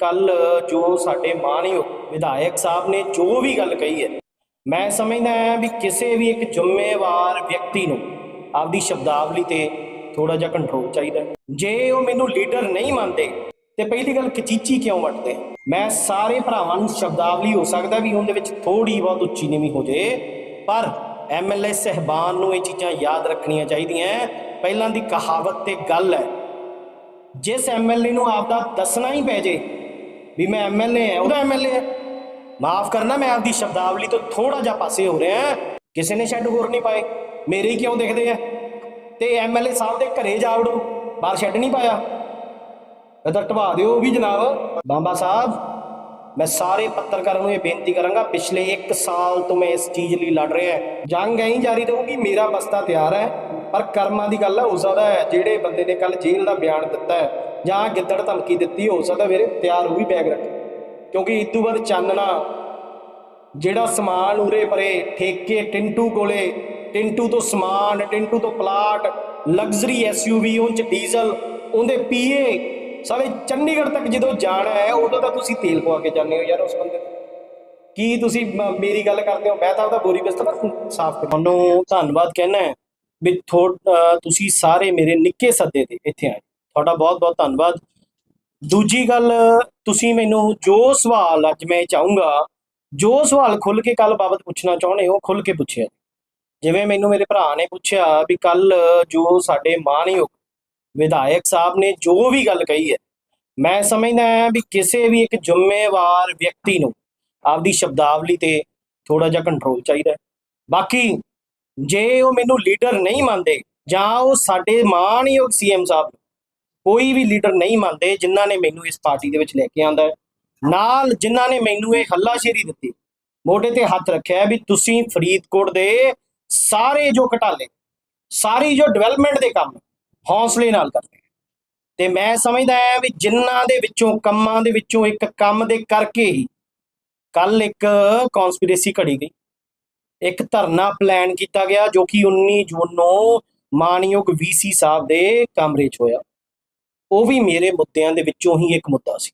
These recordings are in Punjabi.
ਕੱਲ ਜੋ ਸਾਡੇ ਮਾਨਯੋਗ ਵਿਧਾਇਕ ਸਾਹਿਬ ਨੇ ਜੋ ਵੀ ਗੱਲ ਕਹੀ ਹੈ, ਮੈਂ ਸਮਝਦਾ ਹਾਂ ਵੀ ਕਿਸੇ ਵੀ ਇੱਕ ਜ਼ਿੰਮੇਵਾਰ ਵਿਅਕਤੀ ਨੂੰ ਆਪਦੀ ਸ਼ਬਦਾਵਲੀ ਤੇ ਥੋੜਾ ਜਿਹਾ ਕੰਟਰੋਲ ਚਾਹੀਦਾ ਜੇ ਉਹ ਮੈਨੂੰ ਲੀਡਰ ਨਹੀਂ ਮੰਨਦੇ ਤੇ ਪਹਿਲੀ ਗੱਲ ਕਚੀਚੀ ਕਿਉਂ ਵੱਟਦੇ ਮੈਂ ਸਾਰੇ ਭਰਾਵਾਂ ਨੂੰ ਸ਼ਬਦਾਵਲੀ ਹੋ ਸਕਦਾ ਵੀ ਉਹਦੇ ਵਿੱਚ ਥੋੜੀ ਬਹੁਤ ਉੱਚੀ ਨੀਵੀਂ ਹੋ ਜੇ ਪਰ ਐਮਐਲਏ ਸਹਿਬਾਨ ਨੂੰ ਇਹ ਚੀਜ਼ਾਂ ਯਾਦ ਰੱਖਣੀਆਂ ਚਾਹੀਦੀਆਂ ਪਹਿਲਾਂ ਦੀ ਕਹਾਵਤ ਤੇ ਗੱਲ ਹੈ, ਜਿਸ ਐਮਐਲਏ ਨੂੰ ਆਪਦਾ ਦੱਸਣਾ ਹੀ ਪੈ ਜੇ ਵੀ ਮੈਂ ਐਮਐਲਏ ਹਾਂ ਉਹਦਾ ਐਮਐਲਏ ਹੈ ਮਾਫ ਕਰਨਾ, ਮੈਂ ਆਪਦੀ ਸ਼ਬਦਾਵਲੀ ਤੋਂ ਥੋੜਾ ਜਿਹਾ ਪਾਸੇ ਹੋ ਰਿਹਾ ਕਿਸੇ ਨੇ ਸ਼ੈੱਡ ਹੋਰ ਨਹੀਂ ਪਾਏ। ਮੇਰੇ ਹੀ ਕਿਉਂ ਦਿਖਦੇ ਆ? ਤੇ ਐਮਐਲਏ ਸਾਹਿਬ ਦੇ ਘਰੇ ਜਾ ਵੜੋ। ਬਾਹਰ ਸ਼ੈੱਡ ਨਹੀਂ ਪਾਇਆ। ਇਹਦਾ ਢਵਾ ਦਿਓ ਉਹ ਵੀ ਜਨਾਬ। ਬਾਬਾ ਸਾਹਿਬ, ਮੈਂ ਸਾਰੇ ਪੱਤਰਕਾਰਾਂ ਨੂੰ ਇਹ ਬੇਨਤੀ ਕਰਾਂਗਾ, ਪਿਛਲੇ 1 ਸਾਲ ਤੋਂ ਮੈਂ ਇਸ ਚੀਜ਼ ਲਈ ਲੜ ਰਿਹਾ ਜੰਗ ਐਂ ਜਾਰੀ ਰਹੂਗੀ, ਮੇਰਾ ਬਸਤਾ ਤਿਆਰ ਹੈ। ਪਰ ਕਰਮਾਂ ਦੀ ਗੱਲ ਹੈ ਹੋ ਸਕਦਾ ਹੈ। ਜਿਹੜੇ ਬੰਦੇ ਨੇ ਕੱਲ ਜੇਲ੍ਹ ਦਾ ਬਿਆਨ ਦਿੱਤਾ ਹੈ ਜਾਂ ਗਿੱਦੜ ਧਮਕੀ ਦਿੱਤੀ ਹੋ ਸਕਦਾ ਵੀਰੇ, ਤਿਆਰ ਹੋ ਵੀ ਬੈਗ ਰੱਖ। ਕਿਉਂਕਿ ਇਸ ਤੋਂ ਬਾਅਦ ਚਾਨਣਾ, ਜਿਹੜਾ ਸਮਾਨ ਉਰੇ ਪਰੇ, ਠੇਕੇ, ਟਿੰਟੂ ਕੋਲੇ, ਟਿੰਟੂ ਤੋਂ ਸਮਾਨ, ਟਿੰਟੂ ਤੋਂ ਪਲਾਟ ਲਗਜ਼ਰੀ ਐਸਯੂਵੀ ਉਹ ਚ ਡੀਜ਼ਲ ਉਹਦੇ ਪੀਏ ਸਾਰੇ ਚੰਡੀਗੜ੍ਹ ਤੱਕ ਜਦੋਂ ਜਾਣਾ ਹੈ, ਉਦੋਂ ਤਾਂ ਤੁਸੀਂ ਤੇਲ ਪਵਾ ਕੇ ਜਾਂਦੇ ਹੋ ਯਾਰ ਉਸ ਬੰਦੇ ਨੂੰ ਕੀ ਤੁਸੀਂ ਮੇਰੀ ਗੱਲ ਕਰਦੇ ਹੋ? ਮੈਂ ਤਾਂ ਉਹਦਾ ਬੋਰੀ ਬਿਸਤਰਾ ਸਾਫ਼ ਕਰ। ਤੁਹਾਨੂੰ ਧੰਨਵਾਦ ਕਹਿਣਾ ਹੈ ਵੀ ਥੋ- ਤੁਸੀਂ ਸਾਰੇ ਮੇਰੇ ਨਿੱਕੇ ਸੱਦੇ ਤੇ ਇੱਥੇ ਆਏ। ਤੁਹਾਡਾ ਬਹੁਤ ਬਹੁਤ ਧੰਨਵਾਦ। ਦੂਜੀ ਗੱਲ, ਤੁਸੀਂ ਮੈਨੂੰ ਜੋ ਸਵਾਲ ਅੱਜ ਮੈਂ ਚਾਹੂੰਗਾ, ਜੋ ਸਵਾਲ ਖੁੱਲ ਕੇ ਕੱਲ ਬਾਬਤ ਪੁੱਛਣਾ ਚਾਹੁੰਦੇ ਹੋ ਖੁੱਲ ਕੇ ਪੁੱਛਿਆ ਜਿਵੇਂ ਮੈਨੂੰ ਮੇਰੇ ਭਰਾ ਨੇ ਪੁੱਛਿਆ ਵੀ ਕੱਲ ਜੋ ਸਾਡੇ ਮਾਨਯੋਗ ਵਿਧਾਇਕ ਸਾਹਿਬ ਨੇ ਜੋ ਵੀ ਗੱਲ ਕਹੀ ਹੈ, ਮੈਂ ਸਮਝਦਾ ਹਾਂ ਵੀ ਕਿਸੇ ਵੀ ਇੱਕ ਜ਼ਿੰਮੇਵਾਰ ਵਿਅਕਤੀ ਨੂੰ ਆਪਦੀ ਸ਼ਬਦਾਵਲੀ ਤੇ ਥੋੜਾ ਜਿਹਾ ਕੰਟਰੋਲ ਚਾਹੀਦਾ ਬਾਕੀ, ਜੇ ਉਹ ਮੈਨੂੰ ਲੀਡਰ ਨਹੀਂ ਮੰਨਦੇ ਜਾਂ ਉਹ ਸਾਡੇ ਮਾਨਯੋਗ ਸੀਐਮ ਸਾਹਿਬ ਕੋਈ ਵੀ ਲੀਡਰ ਨਹੀਂ ਮੰਨਦੇ ਜਿਨ੍ਹਾਂ ਨੇ ਮੈਨੂੰ ਇਸ ਪਾਰਟੀ ਦੇ ਵਿੱਚ ਲੈ ਕੇ ਆਂਦਾ ਨਾਲ ਜਿਨ੍ਹਾਂ ਨੇ ਮੈਨੂੰ ਇਹ ਹੱਲਾਸ਼ੇਰੀ ਦਿੱਤੀ, ਮੋਢੇ ਤੇ ਹੱਥ ਰੱਖਿਆ ਵੀ ਤੁਸੀਂ ਫਰੀਦਕੋਟ ਦੇ ਸਾਰੇ ਜੋ ਘਟਾਲੇ, ਸਾਰੀ ਜੋ ਡਿਵੈਲਪਮੈਂਟ ਦੇ ਕੰਮ ਹੌਸਲੇ ਨਾਲ ਕਰਦੇ ਆ। ਤੇ ਮੈਂ ਸਮਝਦਾ ਹਾਂ ਵੀ ਜਿਨ੍ਹਾਂ ਦੇ ਵਿੱਚੋਂ, ਕੰਮਾਂ ਦੇ ਵਿੱਚੋਂ ਇੱਕ ਕੰਮ ਦੇ ਕਰਕੇ ਹੀ ਕੱਲ ਇੱਕ ਕਨਸਪੀਰੇਸੀ ਘੜੀ ਗਈ। ਇੱਕ ਧਰਨਾ ਪਲਾਨ ਕੀਤਾ ਗਿਆ ਜੋ ਕਿ 19 ਜੂਨ ਨੂੰ ਮਾਨਯੋਗ ਵੀਸੀ ਸਾਹਿਬ ਦੇ ਕਮਰੇ 'ਚ ਹੋਇਆ। ਉਹ ਵੀ ਮੇਰੇ ਮੁੱਦਿਆਂ ਦੇ ਵਿੱਚੋਂ ਹੀ ਇੱਕ ਮੁੱਦਾ ਸੀ।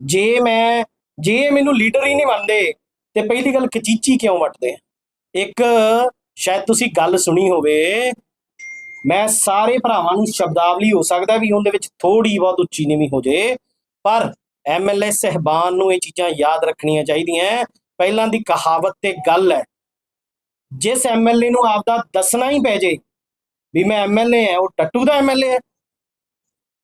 ਜੇ ਮੈਂ, ਜੇ ਮੈਨੂੰ ਲੀਡਰ ਹੀ ਨਹੀਂ ਮੰਨਦੇ, ਤੇ ਪਹਿਲੀ ਗੱਲ ਕਚੀਚੀ ਕਿਉਂ ਵੱਟਦੇ ਆ? ਇੱਕ, ਸ਼ਾਇਦ ਤੁਸੀਂ ਗੱਲ ਸੁਣੀ ਹੋਵੇ, ਮੈਂ ਸਾਰੇ ਭਰਾਵਾਂ ਨੂੰ ਸ਼ਬਦਾਵਲੀ ਹੋ ਸਕਦਾ ਵੀ ਉਹਦੇ ਵਿੱਚ ਥੋੜੀ ਬਹੁਤ ਉੱਚੀ ਨੀਵੀਂ ਹੋ ਜੇ, ਪਰ ਐਮਐਲਏ ਸਹਿਬਾਨ ਨੂੰ ਇਹ ਚੀਜ਼ਾਂ ਯਾਦ ਰੱਖਣੀਆਂ ਚਾਹੀਦੀਆਂ। ਪਹਿਲਾਂ ਦੀ ਕਹਾਵਤ ਤੇ ਗੱਲ ਹੈ, ਜਿਸ ਐਮਐਲਏ ਨੂੰ ਆਪਦਾ ਦੱਸਣਾ ਹੀ ਪੈ ਜੇ, ਵੀ ਮੈਂ ਐਮਐਲਏ ਹਾਂ, ਉਹ ਟੱਟੂ ਦਾ ਐਮਐਲਏ ਹੈ।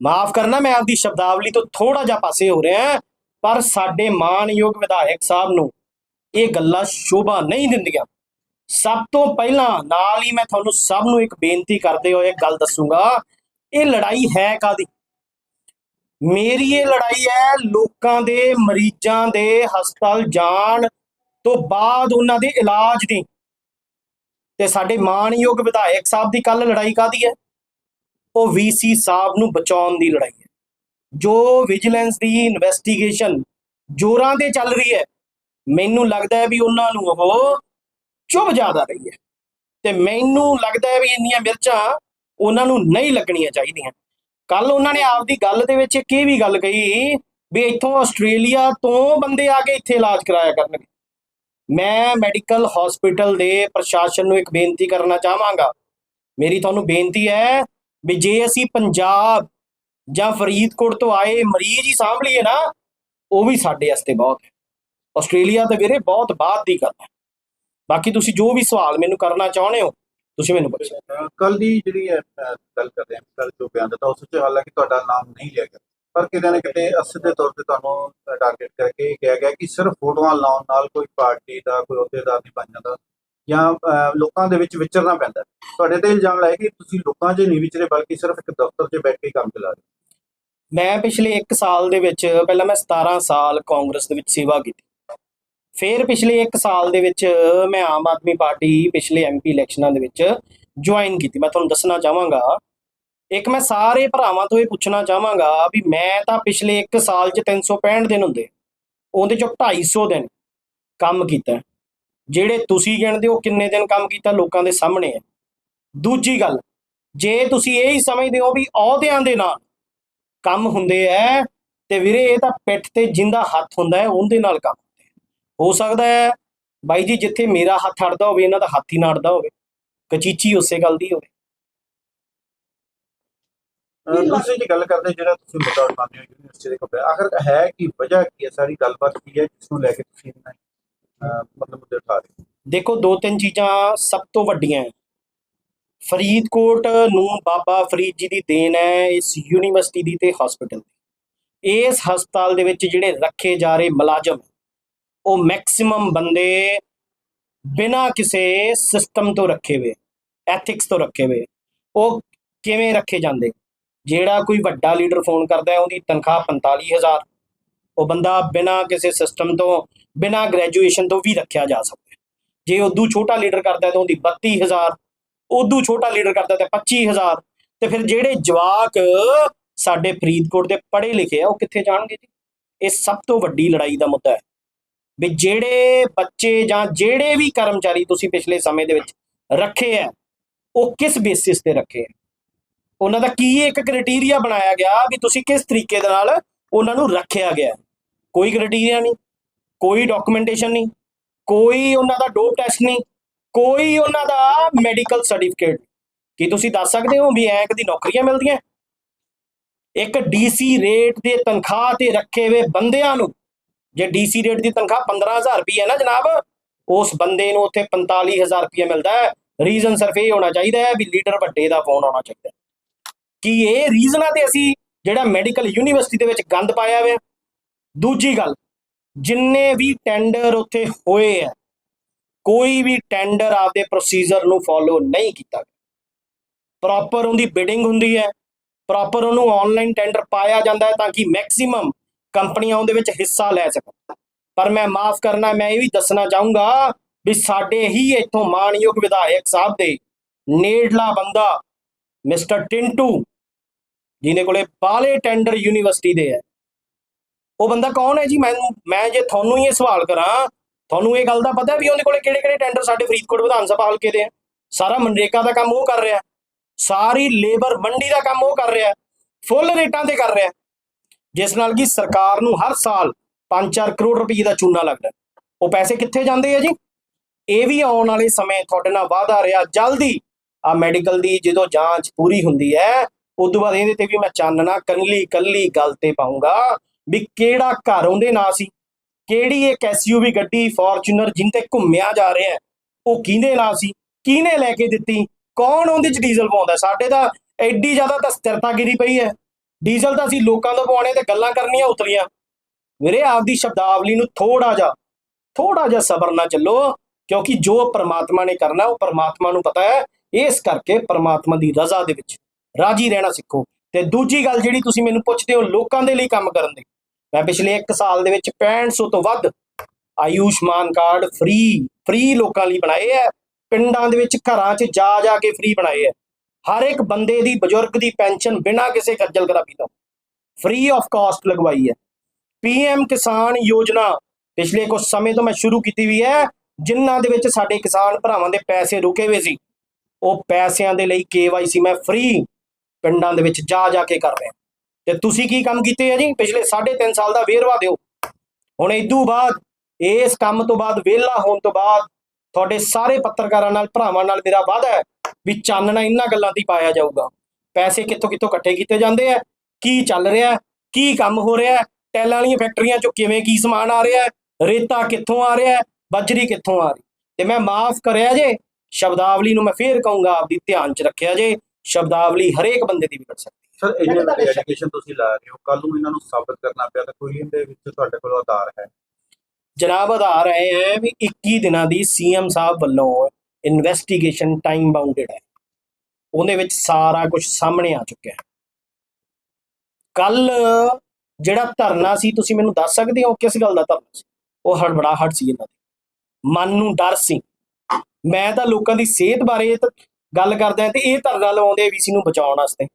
ਮਾਫ ਕਰਨਾ, ਮੈਂ ਆਪਦੀ ਸ਼ਬਦਾਵਲੀ ਤੋਂ ਥੋੜਾ ਜਿਹਾ ਪਾਸੇ ਹੋ ਰਿਹਾ ਪਰ ਸਾਡੇ ਮਾਨਯੋਗ ਵਿਧਾਇਕ ਸਾਹਿਬ ਨੂੰ ਇਹ ਗੱਲਾਂ ਸ਼ੋਭਾ ਨਹੀਂ ਦਿੰਦੀਆਂ। ਸਭ ਤੋਂ ਪਹਿਲਾਂ ਨਾਲ ਹੀ ਮੈਂ ਤੁਹਾਨੂੰ ਸਭ ਨੂੰ ਇੱਕ ਬੇਨਤੀ ਕਰਦੇ ਹੋਏ ਗੱਲ ਦੱਸੂਗਾ, ਇਹ ਲੜਾਈ ਹੈ ਕਾਦੀ ਮੇਰੀ ਇਹ ਲੜਾਈ ਹੈ ਲੋਕਾਂ ਦੇ, ਮਰੀਜ਼ਾਂ ਦੇ ਹਸਪਤਾਲ ਜਾਣ ਤੋਂ ਬਾਅਦ ਉਹਨਾਂ ਦੇ ਇਲਾਜ ਦੀ। ਤੇ ਸਾਡੇ ਮਾਨਯੋਗ ਵਿਧਾਇਕ ਸਾਹਿਬ ਦੀ ਕੱਲ ਲੜਾਈ ਕਾਦੀ ਹੈ? ਉਹ ਵੀਸੀ ਸਾਹਿਬ ਨੂੰ ਬਚਾਉਣ ਦੀ ਲੜਾਈ ਹੈ। ਜੋ ਵਿਜੀਲੈਂਸ ਦੀ ਇਨਵੈਸਟੀਗੇਸ਼ਨ ਜੋਰਾਂ ਤੇ ਚੱਲ ਰਹੀ ਹੈ, ਮੈਨੂੰ ਲੱਗਦਾ ਹੈ ਵੀ ਉਹਨਾਂ ਨੂੰ ਉਹ ਚੁੱਭ ਜ਼ਿਆਦਾ ਰਹੀ ਹੈ। ਤੇ ਮੈਨੂੰ ਲੱਗਦਾ ਹੈ ਵੀ ਇੰਨੀਆਂ ਮਿਰਚਾਂ ਉਹਨਾਂ ਨੂੰ ਨਹੀਂ ਲੱਗਣੀਆਂ ਚਾਹੀਦੀਆਂ। ਕੱਲ ਉਹਨਾਂ ਨੇ ਆਪਦੀ ਗੱਲ ਦੇ ਵਿੱਚ ਇੱਕ ਇਹ ਵੀ ਗੱਲ ਕਹੀ ਵੀ ਇੱਥੋਂ ਆਸਟ੍ਰੇਲੀਆ ਤੋਂ ਬੰਦੇ ਆ ਕੇ ਇੱਥੇ ਇਲਾਜ ਕਰਾਇਆ ਕਰਨਗੇ। ਮੈਂ ਮੈਡੀਕਲ ਹਸਪੀਟਲ ਦੇ ਪ੍ਰਸ਼ਾਸਨ ਨੂੰ ਇੱਕ ਬੇਨਤੀ ਕਰਨਾ ਚਾਹਾਂਗਾ। ਮੇਰੀ ਤੁਹਾਨੂੰ ਬੇਨਤੀ ਹੈ ਵੀ ਜੇ ਅਸੀਂ ਪੰਜਾਬ ਜਾਂ ਫਰੀਦਕੋਟ ਤੋਂ ਆਏ, ਮਰੀਜ਼ ਹੀ ਸਾਂਭ ਲਈਏ ਨਾ, ਉਹ ਵੀ ਸਾਡੇ ਵਾਸਤੇ ਬਹੁਤ ਹੈ। ਆਸਟ੍ਰੇਲੀਆ ਤਾਂ ਵੀਰੇ ਬਹੁਤ ਬਾਅਦ ਦੀ ਗੱਲ ਹੈ। ਬਾਕੀ ਤੁਸੀਂ ਜੋ ਵੀ ਸਵਾਲ ਮੈਨੂੰ ਕਰਨਾ ਚਾਹੁੰਦੇ ਹੋ, ਤੁਸੀਂ ਮੈਨੂੰ ਪੁੱਛੋ। ਕੱਲ ਦੀ ਜਿਹੜੀ ਹੈ ਗੱਲ ਕਰਦੇ ਹਾਂ ਕੱਲ ਜੋ ਬਿਆਨ ਦਿੱਤਾ ਉਸ ਵਿੱਚ ਹਾਲਾਂਕਿ ਤੁਹਾਡਾ ਨਾਮ ਨਹੀਂ ਲਿਆ ਗਿਆ। ਪਰ ਕਿਤੇ ਨਾ ਕਿਤੇ ਅਸਿੱਧੇ ਤੌਰ ਤੇ ਤੁਹਾਨੂੰ ਟਾਰਗੇਟ ਕਰਕੇ ਇਹ ਕਿਹਾ ਗਿਆ ਕਿ ਸਿਰਫ ਫੋਟੋਆਂ ਲਾਉਣ ਨਾਲ ਕੋਈ ਪਾਰਟੀ ਦਾ, ਕੋਈ ਅਹੁਦੇਦਾਰ ਨਹੀਂ ਬਣ ਜਾਂਦਾ। ਜਾਂ ਲੋਕਾਂ ਦੇ ਵਿੱਚ ਵਿਚਰਨਾ ਪੈਂਦਾ ਤੁਹਾਡੇ ਤੇ ਇਲਜ਼ਾਮ ਲਾਇਆ ਕਿ ਤੁਸੀਂ ਲੋਕਾਂ 'ਚ ਨਹੀਂ ਵਿਚਰੇ, ਬਲਕਿ ਸਿਰਫ ਇੱਕ ਦਫ਼ਤਰ 'ਚ ਬੈਠ ਕੇ ਕੰਮ ਚਲਾ ਰਹੇ ਮੈਂ ਪਿਛਲੇ 1 ਸਾਲ ਦੇ ਵਿੱਚ, ਪਹਿਲਾਂ ਮੈਂ 17 ਸਾਲ ਕਾਂਗਰਸ ਦੇ ਵਿੱਚ ਸੇਵਾ ਕੀਤੀ। ਫਿਰ ਪਿਛਲੇ 1 ਸਾਲ ਦੇ ਵਿੱਚ ਮੈਂ ਆਮ ਆਦਮੀ ਪਾਰਟੀ ਪਿਛਲੇ ਐਮਪੀ ਇਲੈਕਸ਼ਨਾਂ ਦੇ ਵਿੱਚ ਜੁਆਇਨ ਕੀਤੀ। ਮੈਂ ਤੁਹਾਨੂੰ ਦੱਸਣਾ ਚਾਹਾਂਗਾ, ਇੱਕ ਮੈਂ ਸਾਰੇ ਭਰਾਵਾਂ ਤੋਂ ਇਹ ਪੁੱਛਣਾ ਚਾਹਾਂਗਾ ਵੀ ਮੈਂ ਤਾਂ ਪਿਛਲੇ 1 ਸਾਲ 'ਚ 365 ਦਿਨ ਹੁੰਦੇ, ਉਹਦੇ ਚੋਂ 250 ਦਿਨ ਕੰਮ ਕੀਤਾ। ਜਿਹੜੇ ਤੁਸੀਂ ਗਿਣਦੇ ਹੋ ਕਿੰਨੇ ਦਿਨ ਕੰਮ ਕੀਤਾ ਲੋਕਾਂ ਦੇ ਸਾਹਮਣੇ ਹੈ। ਦੂਜੀ ਗੱਲ, ਜੇ ਤੁਸੀਂ ਇਹ ਹੀ ਸਮਝਦੇ ਹੋ ਵੀ ਅਹੁਦਿਆਂ ਦੇ ਨਾਲ ਕੰਮ ਹੁੰਦੇ ਐ, ਤੇ ਵੀਰੇ ਇਹ ਤਾਂ ਪਿੱਠ ਤੇ ਜਿੰਦਾ ਹੱਥ ਹੁੰਦਾ ਹੈ ਉਹਦੇ ਨਾਲ ਕੰਮ ਹੁੰਦੇ ਹੋ ਸਕਦਾ ਹੈ ਬਾਈ ਜੀ ਜਿੱਥੇ ਮੇਰਾ ਹੱਥ ਅੜਦਾ ਹੋਵੇ, ਇਹਨਾਂ ਦਾ ਹੱਥ ਹੀ ਨਾ ਅੜਦਾ ਹੋਵੇ, ਕਚੀਚੀ ਉਸੇ ਗੱਲ ਦੀ ਹੋਵੇ। ਅਹ ਜੀ ਗੱਲ ਕਰਦੇ ਜਿਹੜਾ ਤੁਸੀਂ ਮੁੱਦਾ ਉਠਾਉਂਦੇ ਹੋ, ਯੂਨੀਵਰਸਿਟੀ ਦੇ ਖਬਰ ਆਖਰ ਹੈ ਕੀ, ਵਜ੍ਹਾ ਕੀ ਹੈ? ਸਾਰੀ ਗੱਲਬਾਤ ਕੀ ਹੈ, ਜਿਸ ਨੂੰ ਲੈ ਕੇ ਤੁਸੀਂ ਇਹਨਾਂ ਮਤਲਬ ਮੁੱਦੇ ਉਠਾ ਰਹੇ ਦੇਖੋ, ਦੋ ਤਿੰਨ ਚੀਜ਼ਾਂ ਸਭ ਤੋਂ ਵੱਡੀਆਂ ਫਰੀਦਕੋਟ ਨੂੰ ਬਾਬਾ ਫਰੀਦ ਜੀ ਦੀ ਦੇਣ ਹੈ ਇਸ ਯੂਨੀਵਰਸਿਟੀ ਦੀ ਤੇ ਹਸਪੀਟਲ ਦੀ। ਇਸ ਹਸਪਤਾਲ ਦੇ ਵਿੱਚ ਜਿਹੜੇ ਰੱਖੇ ਜਾ ਰਹੇ ਮੁਲਾਜ਼ਮ, ਉਹ ਮੈਕਸਿਮਮ ਬੰਦੇ ਬਿਨਾਂ ਕਿਸੇ ਸਿਸਟਮ ਤੋਂ ਰੱਖੇ ਹੋਏ ਐਥਿਕਸ ਤੋਂ ਰੱਖੇ ਹੋਏ। ਉਹ ਕਿਵੇਂ ਰੱਖੇ ਜਾਂਦੇ? ਜਿਹੜਾ ਕੋਈ ਵੱਡਾ ਲੀਡਰ ਫੋਨ ਕਰਦਾ ਹੈ, ਉਹਦੀ ਤਨਖਾਹ 45000 ਉਹ ਬੰਦਾ ਬਿਨਾਂ ਕਿਸੇ ਸਿਸਟਮ ਤੋਂ ਬਿਨਾਂ ਗ੍ਰੈਜੂਏਸ਼ਨ ਤੋਂ ਵੀ ਰੱਖਿਆ ਜਾ ਸਕਦਾ ਜੇ ਉਦੋਂ ਛੋਟਾ ਲੀਡਰ ਕਰਦਾ ਤਾਂ ਉਹਦੀ 32000 ਉਦੋਂ ਛੋਟਾ ਲੀਡਰ ਕਰਦਾ ਤਾਂ 25000 ਤੇ ਫਿਰ ਜਿਹੜੇ ਜਵਾਕ ਸਾਡੇ ਫਰੀਦਕੋਟ ਦੇ ਪੜ੍ਹੇ ਲਿਖੇ ਆ, ਉਹ ਕਿੱਥੇ ਜਾਣਗੇ ਜੀ? ਇਹ ਸਭ ਤੋਂ ਵੱਡੀ ਲੜਾਈ ਦਾ ਮੁੱਦਾ ਹੈ। ਵੀ ਜਿਹੜੇ ਬੱਚੇ ਜਾਂ ਜਿਹੜੇ ਵੀ ਕਰਮਚਾਰੀ ਤੁਸੀਂ ਪਿਛਲੇ ਸਮੇਂ ਦੇ ਵਿੱਚ ਰੱਖੇ ਆ, ਉਹ ਕਿਸ ਬੇਸਿਸ ਤੇ ਰੱਖੇ ਆ? ਉਹਨਾਂ ਦਾ ਕੀ ਇੱਕ ਕ੍ਰਾਈਟੇਰੀਆ ਬਣਾਇਆ ਗਿਆ ਵੀ ਤੁਸੀਂ ਕਿਸ ਤਰੀਕੇ ਦੇ ਨਾਲ ਉਹਨਾਂ ਨੂੰ ਰੱਖਿਆ ਗਿਆ? ਕੋਈ ਕ੍ਰਾਈਟੇਰੀਆ ਨਹੀਂ। ਕੋਈ ਡਾਕੂਮੈਂਟੇਸ਼ਨ ਨਹੀਂ, ਕੋਈ ਉਹਨਾਂ ਦਾ ਡੋਪ ਟੈਸਟ ਨਹੀਂ, ਕੋਈ ਉਹਨਾਂ ਦਾ ਮੈਡੀਕਲ ਸਰਟੀਫਿਕੇਟ ਕੀ ਤੁਸੀਂ ਦੱਸ ਸਕਦੇ ਹੋ ਵੀ ਐਂਕ ਦੀ ਨੌਕਰੀਆਂ ਮਿਲਦੀਆਂ? ਇੱਕ ਡੀਸੀ ਰੇਟ ਦੇ ਤਨਖਾਹ ਤੇ ਰੱਖੇ ਹੋਏ ਬੰਦਿਆਂ ਨੂੰ, ਜੇ ਡੀਸੀ ਰੇਟ ਦੀ ਤਨਖਾਹ 15000 ਰੁਪਏ ਹੈ ਨਾ ਜਨਾਬ, ਉਸ ਬੰਦੇ ਨੂੰ ਉੱਥੇ 45000 ਰੁਪਏ ਮਿਲਦਾ ਹੈ। ਰੀਜ਼ਨ ਸਿਰਫ ਇਹ ਹੋਣਾ ਚਾਹੀਦਾ ਹੈ ਵੀ ਲੀਡਰ ਵੱਡੇ ਦਾ ਫੋਨ ਆਉਣਾ ਚਾਹੀਦਾ ਹੈ। ਕੀ ਇਹ ਰੀਜ਼ਨਾਂ ਤੇ ਅਸੀਂ ਜਿਹੜਾ ਮੈਡੀਕਲ ਯੂਨੀਵਰਸਿਟੀ ਦੇ ਵਿੱਚ ਗੰਦ ਪਾਇਆ ਹੋਇਆ ਦੂਜੀ ਗੱਲ ਜਿੰਨੇ ਵੀ ਟੈਂਡਰ ਉੱਥੇ ਹੋਏ ਆ, ਕੋਈ ਵੀ ਟੈਂਡਰ ਆਪਦੇ ਪ੍ਰੋਸੀਜਰ ਨੂੰ ਫੋਲੋ ਨਹੀਂ ਕੀਤਾ ਗਿਆ। ਪ੍ਰੋਪਰ ਉਹਦੀ ਬਿਡਿੰਗ ਹੁੰਦੀ ਹੈ ਪ੍ਰੋਪਰ ਉਹਨੂੰ ਆਨਲਾਈਨ ਟੈਂਡਰ ਪਾਇਆ ਜਾਂਦਾ ਹੈ ਤਾਂ ਕਿ ਮੈਕਸਿਮਮ ਕੰਪਨੀਆਂ ਉਹਦੇ ਵਿੱਚ ਹਿੱਸਾ ਲੈ ਸਕਣ। ਪਰ ਮੈਂ ਮਾਫ ਕਰਨਾ, ਮੈਂ ਇਹ ਵੀ ਦੱਸਣਾ ਚਾਹੂੰਗਾ ਵੀ ਸਾਡੇ ਹੀ ਇੱਥੋਂ ਮਾਨਯੋਗ ਵਿਧਾਇਕ ਸਾਹਿਬ ਦੇ ਨੇੜਲਾ ਬੰਦਾ ਮਿਸਟਰ ਟਿੰਟੂ ਜਿਹਨੇ ਕੋਲੇ ਬਾਲੇ ਟੈਂਡਰ ਯੂਨੀਵਰਸਿਟੀ ਦੇ ਹੈ। ਉਹ ਬੰਦਾ ਕੌਣ ਹੈ ਜੀ? ਮੈਨੂੰ, ਮੈਂ ਜੇ ਤੁਹਾਨੂੰ ਹੀ ਇਹ ਸਵਾਲ ਕਰਾਂ, ਤੁਹਾਨੂੰ ਇਹ ਗੱਲ ਦਾ ਪਤਾ ਵੀ ਉਹਦੇ ਕੋਲੇ ਕਿਹੜੇ ਕਿਹੜੇ ਟੈਂਡਰ ਸਾਡੇ ਫਰੀਦਕੋਟ ਵਿਧਾਨ ਸਭਾ ਹਲਕੇ ਦੇ ਆ। ਸਾਰਾ ਮਨਰੇਗਾ ਦਾ ਕੰਮ ਉਹ ਕਰ ਰਿਹਾ। ਸਾਰੀ ਲੇਬਰ ਮੰਡੀ ਦਾ ਕੰਮ ਉਹ ਕਰ ਰਿਹਾ। ਫੁੱਲ ਰੇਟਾਂ ਤੇ ਕਰ ਰਿਹਾ। ਜਿਸ ਨਾਲ ਕਿ ਸਰਕਾਰ ਨੂੰ ਹਰ ਸਾਲ 5-4 ਕਰੋੜ ਰੁਪਏ ਦਾ ਚੂਨਾ ਲੱਗਦਾ। ਉਹ ਪੈਸੇ ਕਿੱਥੇ ਜਾਂਦੇ ਆ ਜੀ? ਇਹ ਵੀ ਆਉਣ ਵਾਲੇ ਸਮੇਂ ਤੁਹਾਡੇ ਨਾਲ ਵਾਅਦਾ ਰਿਹਾ। ਜਲਦੀ ਆ ਮੈਡੀਕਲ ਦੀ ਜਦੋਂ ਜਾਂਚ ਪੂਰੀ ਹੁੰਦੀ ਹੈ ਉਸ ਤੋਂ ਬਾਅਦ ਇਹਦੇ ਤੇ ਵੀ ਮੈਂ ਚਾਨਣਾ ਕੱਲੀ ਕੱਲੀ ਗੱਲ ਤੇ ਪਾਉਂਗਾ ਵੀ ਕਿਹੜਾ ਘਰ ਉਹਦੇ ਨਾਂ ਸੀ? ਕਿਹੜੀ ਇੱਕ ਐਸਯੂਵੀ ਗੱਡੀ ਫੋਰਚੂਨਰ ਜਿੰਨ ਘੁੰਮਿਆ ਜਾ ਰਿਹਾ ਉਹ ਕਿਹਦੇ ਨਾਂ ਸੀ? ਕਿਹਨੇ ਲੈ ਕੇ ਦਿੱਤੀ? ਕੌਣ ਉਹਦੇ ਚ ਡੀਜ਼ਲ ਪਾਉਂਦਾ? ਸਾਡੇ ਤਾਂ ਐਡੀ ਜ਼ਿਆਦਾ ਤਾਂ ਸਥਿਰਤਾ ਗਿਰੀ ਪਈ ਹੈ। ਡੀਜ਼ਲ ਤਾਂ ਅਸੀਂ ਲੋਕਾਂ ਤੋਂ ਪਵਾਉਣੇ ਤੇ ਗੱਲਾਂ ਕਰਨੀਆਂ ਉਤਰੀਆਂ ਵੀਰੇ, ਆਪਦੀ ਸ਼ਬਦਾਵਲੀ ਨੂੰ ਥੋੜਾ ਜਿਹਾ ਥੋੜਾ ਜਿਹਾ ਸਬਰ ਨਾਲ ਚੱਲੋ, ਕਿਉਂਕਿ ਜੋ ਪਰਮਾਤਮਾ ਨੇ ਕਰਨਾ, ਉਹ ਪਰਮਾਤਮਾ ਨੂੰ ਪਤਾ ਹੈ। ਇਸ ਕਰਕੇ ਪਰਮਾਤਮਾ ਦੀ ਰਜ਼ਾ ਦੇ ਵਿੱਚ ਰਾਜੀ ਰਹਿਣਾ ਸਿੱਖੋ। ਤੇ ਦੂਜੀ ਗੱਲ ਜਿਹੜੀ ਤੁਸੀਂ ਮੈਨੂੰ ਪੁੱਛਦੇ ਹੋ ਲੋਕਾਂ ਦੇ ਲਈ ਕੰਮ ਕਰਨ ਦੀ ਮੈਂ ਪਿਛਲੇ 1 ਸਾਲ ਦੇ ਵਿੱਚ 6500 ਤੋਂ ਵੱਧ ਆਯੁਸ਼ਮਾਨ ਕਾਰਡ ਫ੍ਰੀ ਫ੍ਰੀ ਲੋਕਾਂ ਲਈ ਬਣਾਏ ਹੈ ਪਿੰਡਾਂ ਦੇ ਵਿੱਚ ਘਰਾਂ 'ਚ ਜਾ ਜਾ ਕੇ ਫ੍ਰੀ ਬਣਾਏ ਹੈ ਹਰ ਇੱਕ ਬੰਦੇ ਦੀ, ਬਜ਼ੁਰਗ ਦੀ ਪੈਨਸ਼ਨ ਬਿਨਾਂ ਕਿਸੇ ਖੱਜਲ ਖਰਾਬੀ ਤੋਂ ਫ੍ਰੀ ਆਫ ਕਾਸਟ ਲਗਵਾਈ ਹੈ ਪੀਐਮ ਕਿਸਾਨ ਯੋਜਨਾ ਪਿਛਲੇ ਕੁਝ ਸਮੇਂ ਤੋਂ ਮੈਂ ਸ਼ੁਰੂ ਕੀਤੀ ਵੀ ਹੈ ਜਿਨ੍ਹਾਂ ਦੇ ਵਿੱਚ ਸਾਡੇ ਕਿਸਾਨ ਭਰਾਵਾਂ ਦੇ ਪੈਸੇ ਰੁਕੇ ਹੋਏ ਸੀ। ਉਹ ਪੈਸਿਆਂ ਦੇ ਲਈ ਕੇਵਾਈਸੀ ਮੈਂ ਫ੍ਰੀ ਪਿੰਡਾਂ ਦੇ ਵਿੱਚ ਜਾ ਜਾ ਕੇ ਕਰ ਰਿਹਾ। ਤੇ ਤੁਸੀਂ ਕੀ ਕੰਮ ਕੀਤੇ ਆ ਜੀ? ਪਿਛਲੇ 3.5 ਸਾਲ ਦਾ ਵੇਰਵਾ ਦਿਓ। ਹੁਣ ਇਦੋਂ ਬਾਅਦ, ਇਸ ਕੰਮ ਤੋਂ ਬਾਅਦ, ਵਿਹਲਾ ਹੋਣ ਤੋਂ ਬਾਅਦ, ਤੁਹਾਡੇ ਸਾਰੇ ਪੱਤਰਕਾਰਾਂ ਨਾਲ, ਭਰਾਵਾਂ ਨਾਲ ਮੇਰਾ ਵਾਅਦਾ ਹੈ ਵੀ ਚਾਨਣਾ ਇਹਨਾਂ ਗੱਲਾਂ ਦੀ ਪਾਇਆ ਜਾਊਗਾ। ਪੈਸੇ ਕਿੱਥੋਂ ਕਿੱਥੋਂ ਇਕੱਠੇ ਕੀਤੇ ਜਾਂਦੇ ਆ? ਕੀ ਚੱਲ ਰਿਹਾ? ਕੀ ਕੰਮ ਹੋ ਰਿਹਾ? ਟੈਲਾਂ ਵਾਲੀਆਂ ਫੈਕਟਰੀਆਂ ਚੋਂ ਕਿਵੇਂ ਕੀ ਸਮਾਨ ਆ ਰਿਹਾ? ਰੇਤਾ ਕਿੱਥੋਂ ਆ ਰਿਹਾ? ਬਜਰੀ ਕਿੱਥੋਂ ਆ ਰਹੀ? ਤੇ ਮੈਂ ਮਾਫ ਕਰਿਆ ਜੇ, ਸ਼ਬਦਾਵਲੀ ਨੂੰ ਮੈਂ ਫੇਰ ਕਹੂੰਗਾ, ਆਪਦੀ ਧਿਆਨ 'ਚ ਰੱਖਿਆ ਜੇ, ਸ਼ਬਦਾਵਲੀ ਹਰੇਕ ਬੰਦੇ ਦੀ ਵਿਗੜ ਸਕਦੀ ਹੈ। ਸਰ ਇੰਨੇ ਵੱਡੇ ਐਜੂਕੇਸ਼ਨ ਤੁਸੀਂ ਲਾ ਰਹੇ ਹੋ? ਕੱਲ ਨੂੰ ਇਹਨਾਂ ਨੂੰ ਸਾਬਤ ਕਰਨਾ ਪਿਆ ਤਾਂ ਕੋਈ ਇਹਦੇ ਵਿੱਚ ਤੁਹਾਡੇ ਕੋਲ ਆਧਾਰ ਹੈ? ਜਨਾਬ ਆਧਾਰ ਆਏ ਹੈ ਵੀ 21 ਦਿਨਾਂ ਦੀ ਸੀਐਮ ਸਾਹਿਬ ਵੱਲੋਂ ਇਨਵੈਸਟੀਗੇਸ਼ਨ ਟਾਈਮ ਬਾਉਂਡਡ ਹੈ। ਉਹਦੇ ਵਿੱਚ ਸਾਰਾ ਕੁਝ ਸਾਹਮਣੇ ਆ ਚੁੱਕਿਆ ਹੈ। ਕੱਲ ਜਿਹੜਾ ਧਰਨਾ ਸੀ ਤੁਸੀਂ ਮੈਨੂੰ ਦੱਸ ਸਕਦੇ ਹੋ ਕਿਸ ਗੱਲ ਦਾ ਧਰਨਾ ਸੀ? ਉਹ ਹੜਬੜਾਹਟ ਸੀ ਇਹਨਾਂ ਦੀ। ਮਨ ਨੂੰ ਡਰ ਸੀ। ਮੈਂ ਤਾਂ ਲੋਕਾਂ ਦੀ ਸਿਹਤ ਬਾਰੇ ਗੱਲ ਕਰਦਾ ਤੇ ਇਹ ਧਰਨਾ ਲਵਾਉਂਦੇ ਵੀਸੀ ਨੂੰ ਬਚਾਉਣ ਵਾਸਤੇ।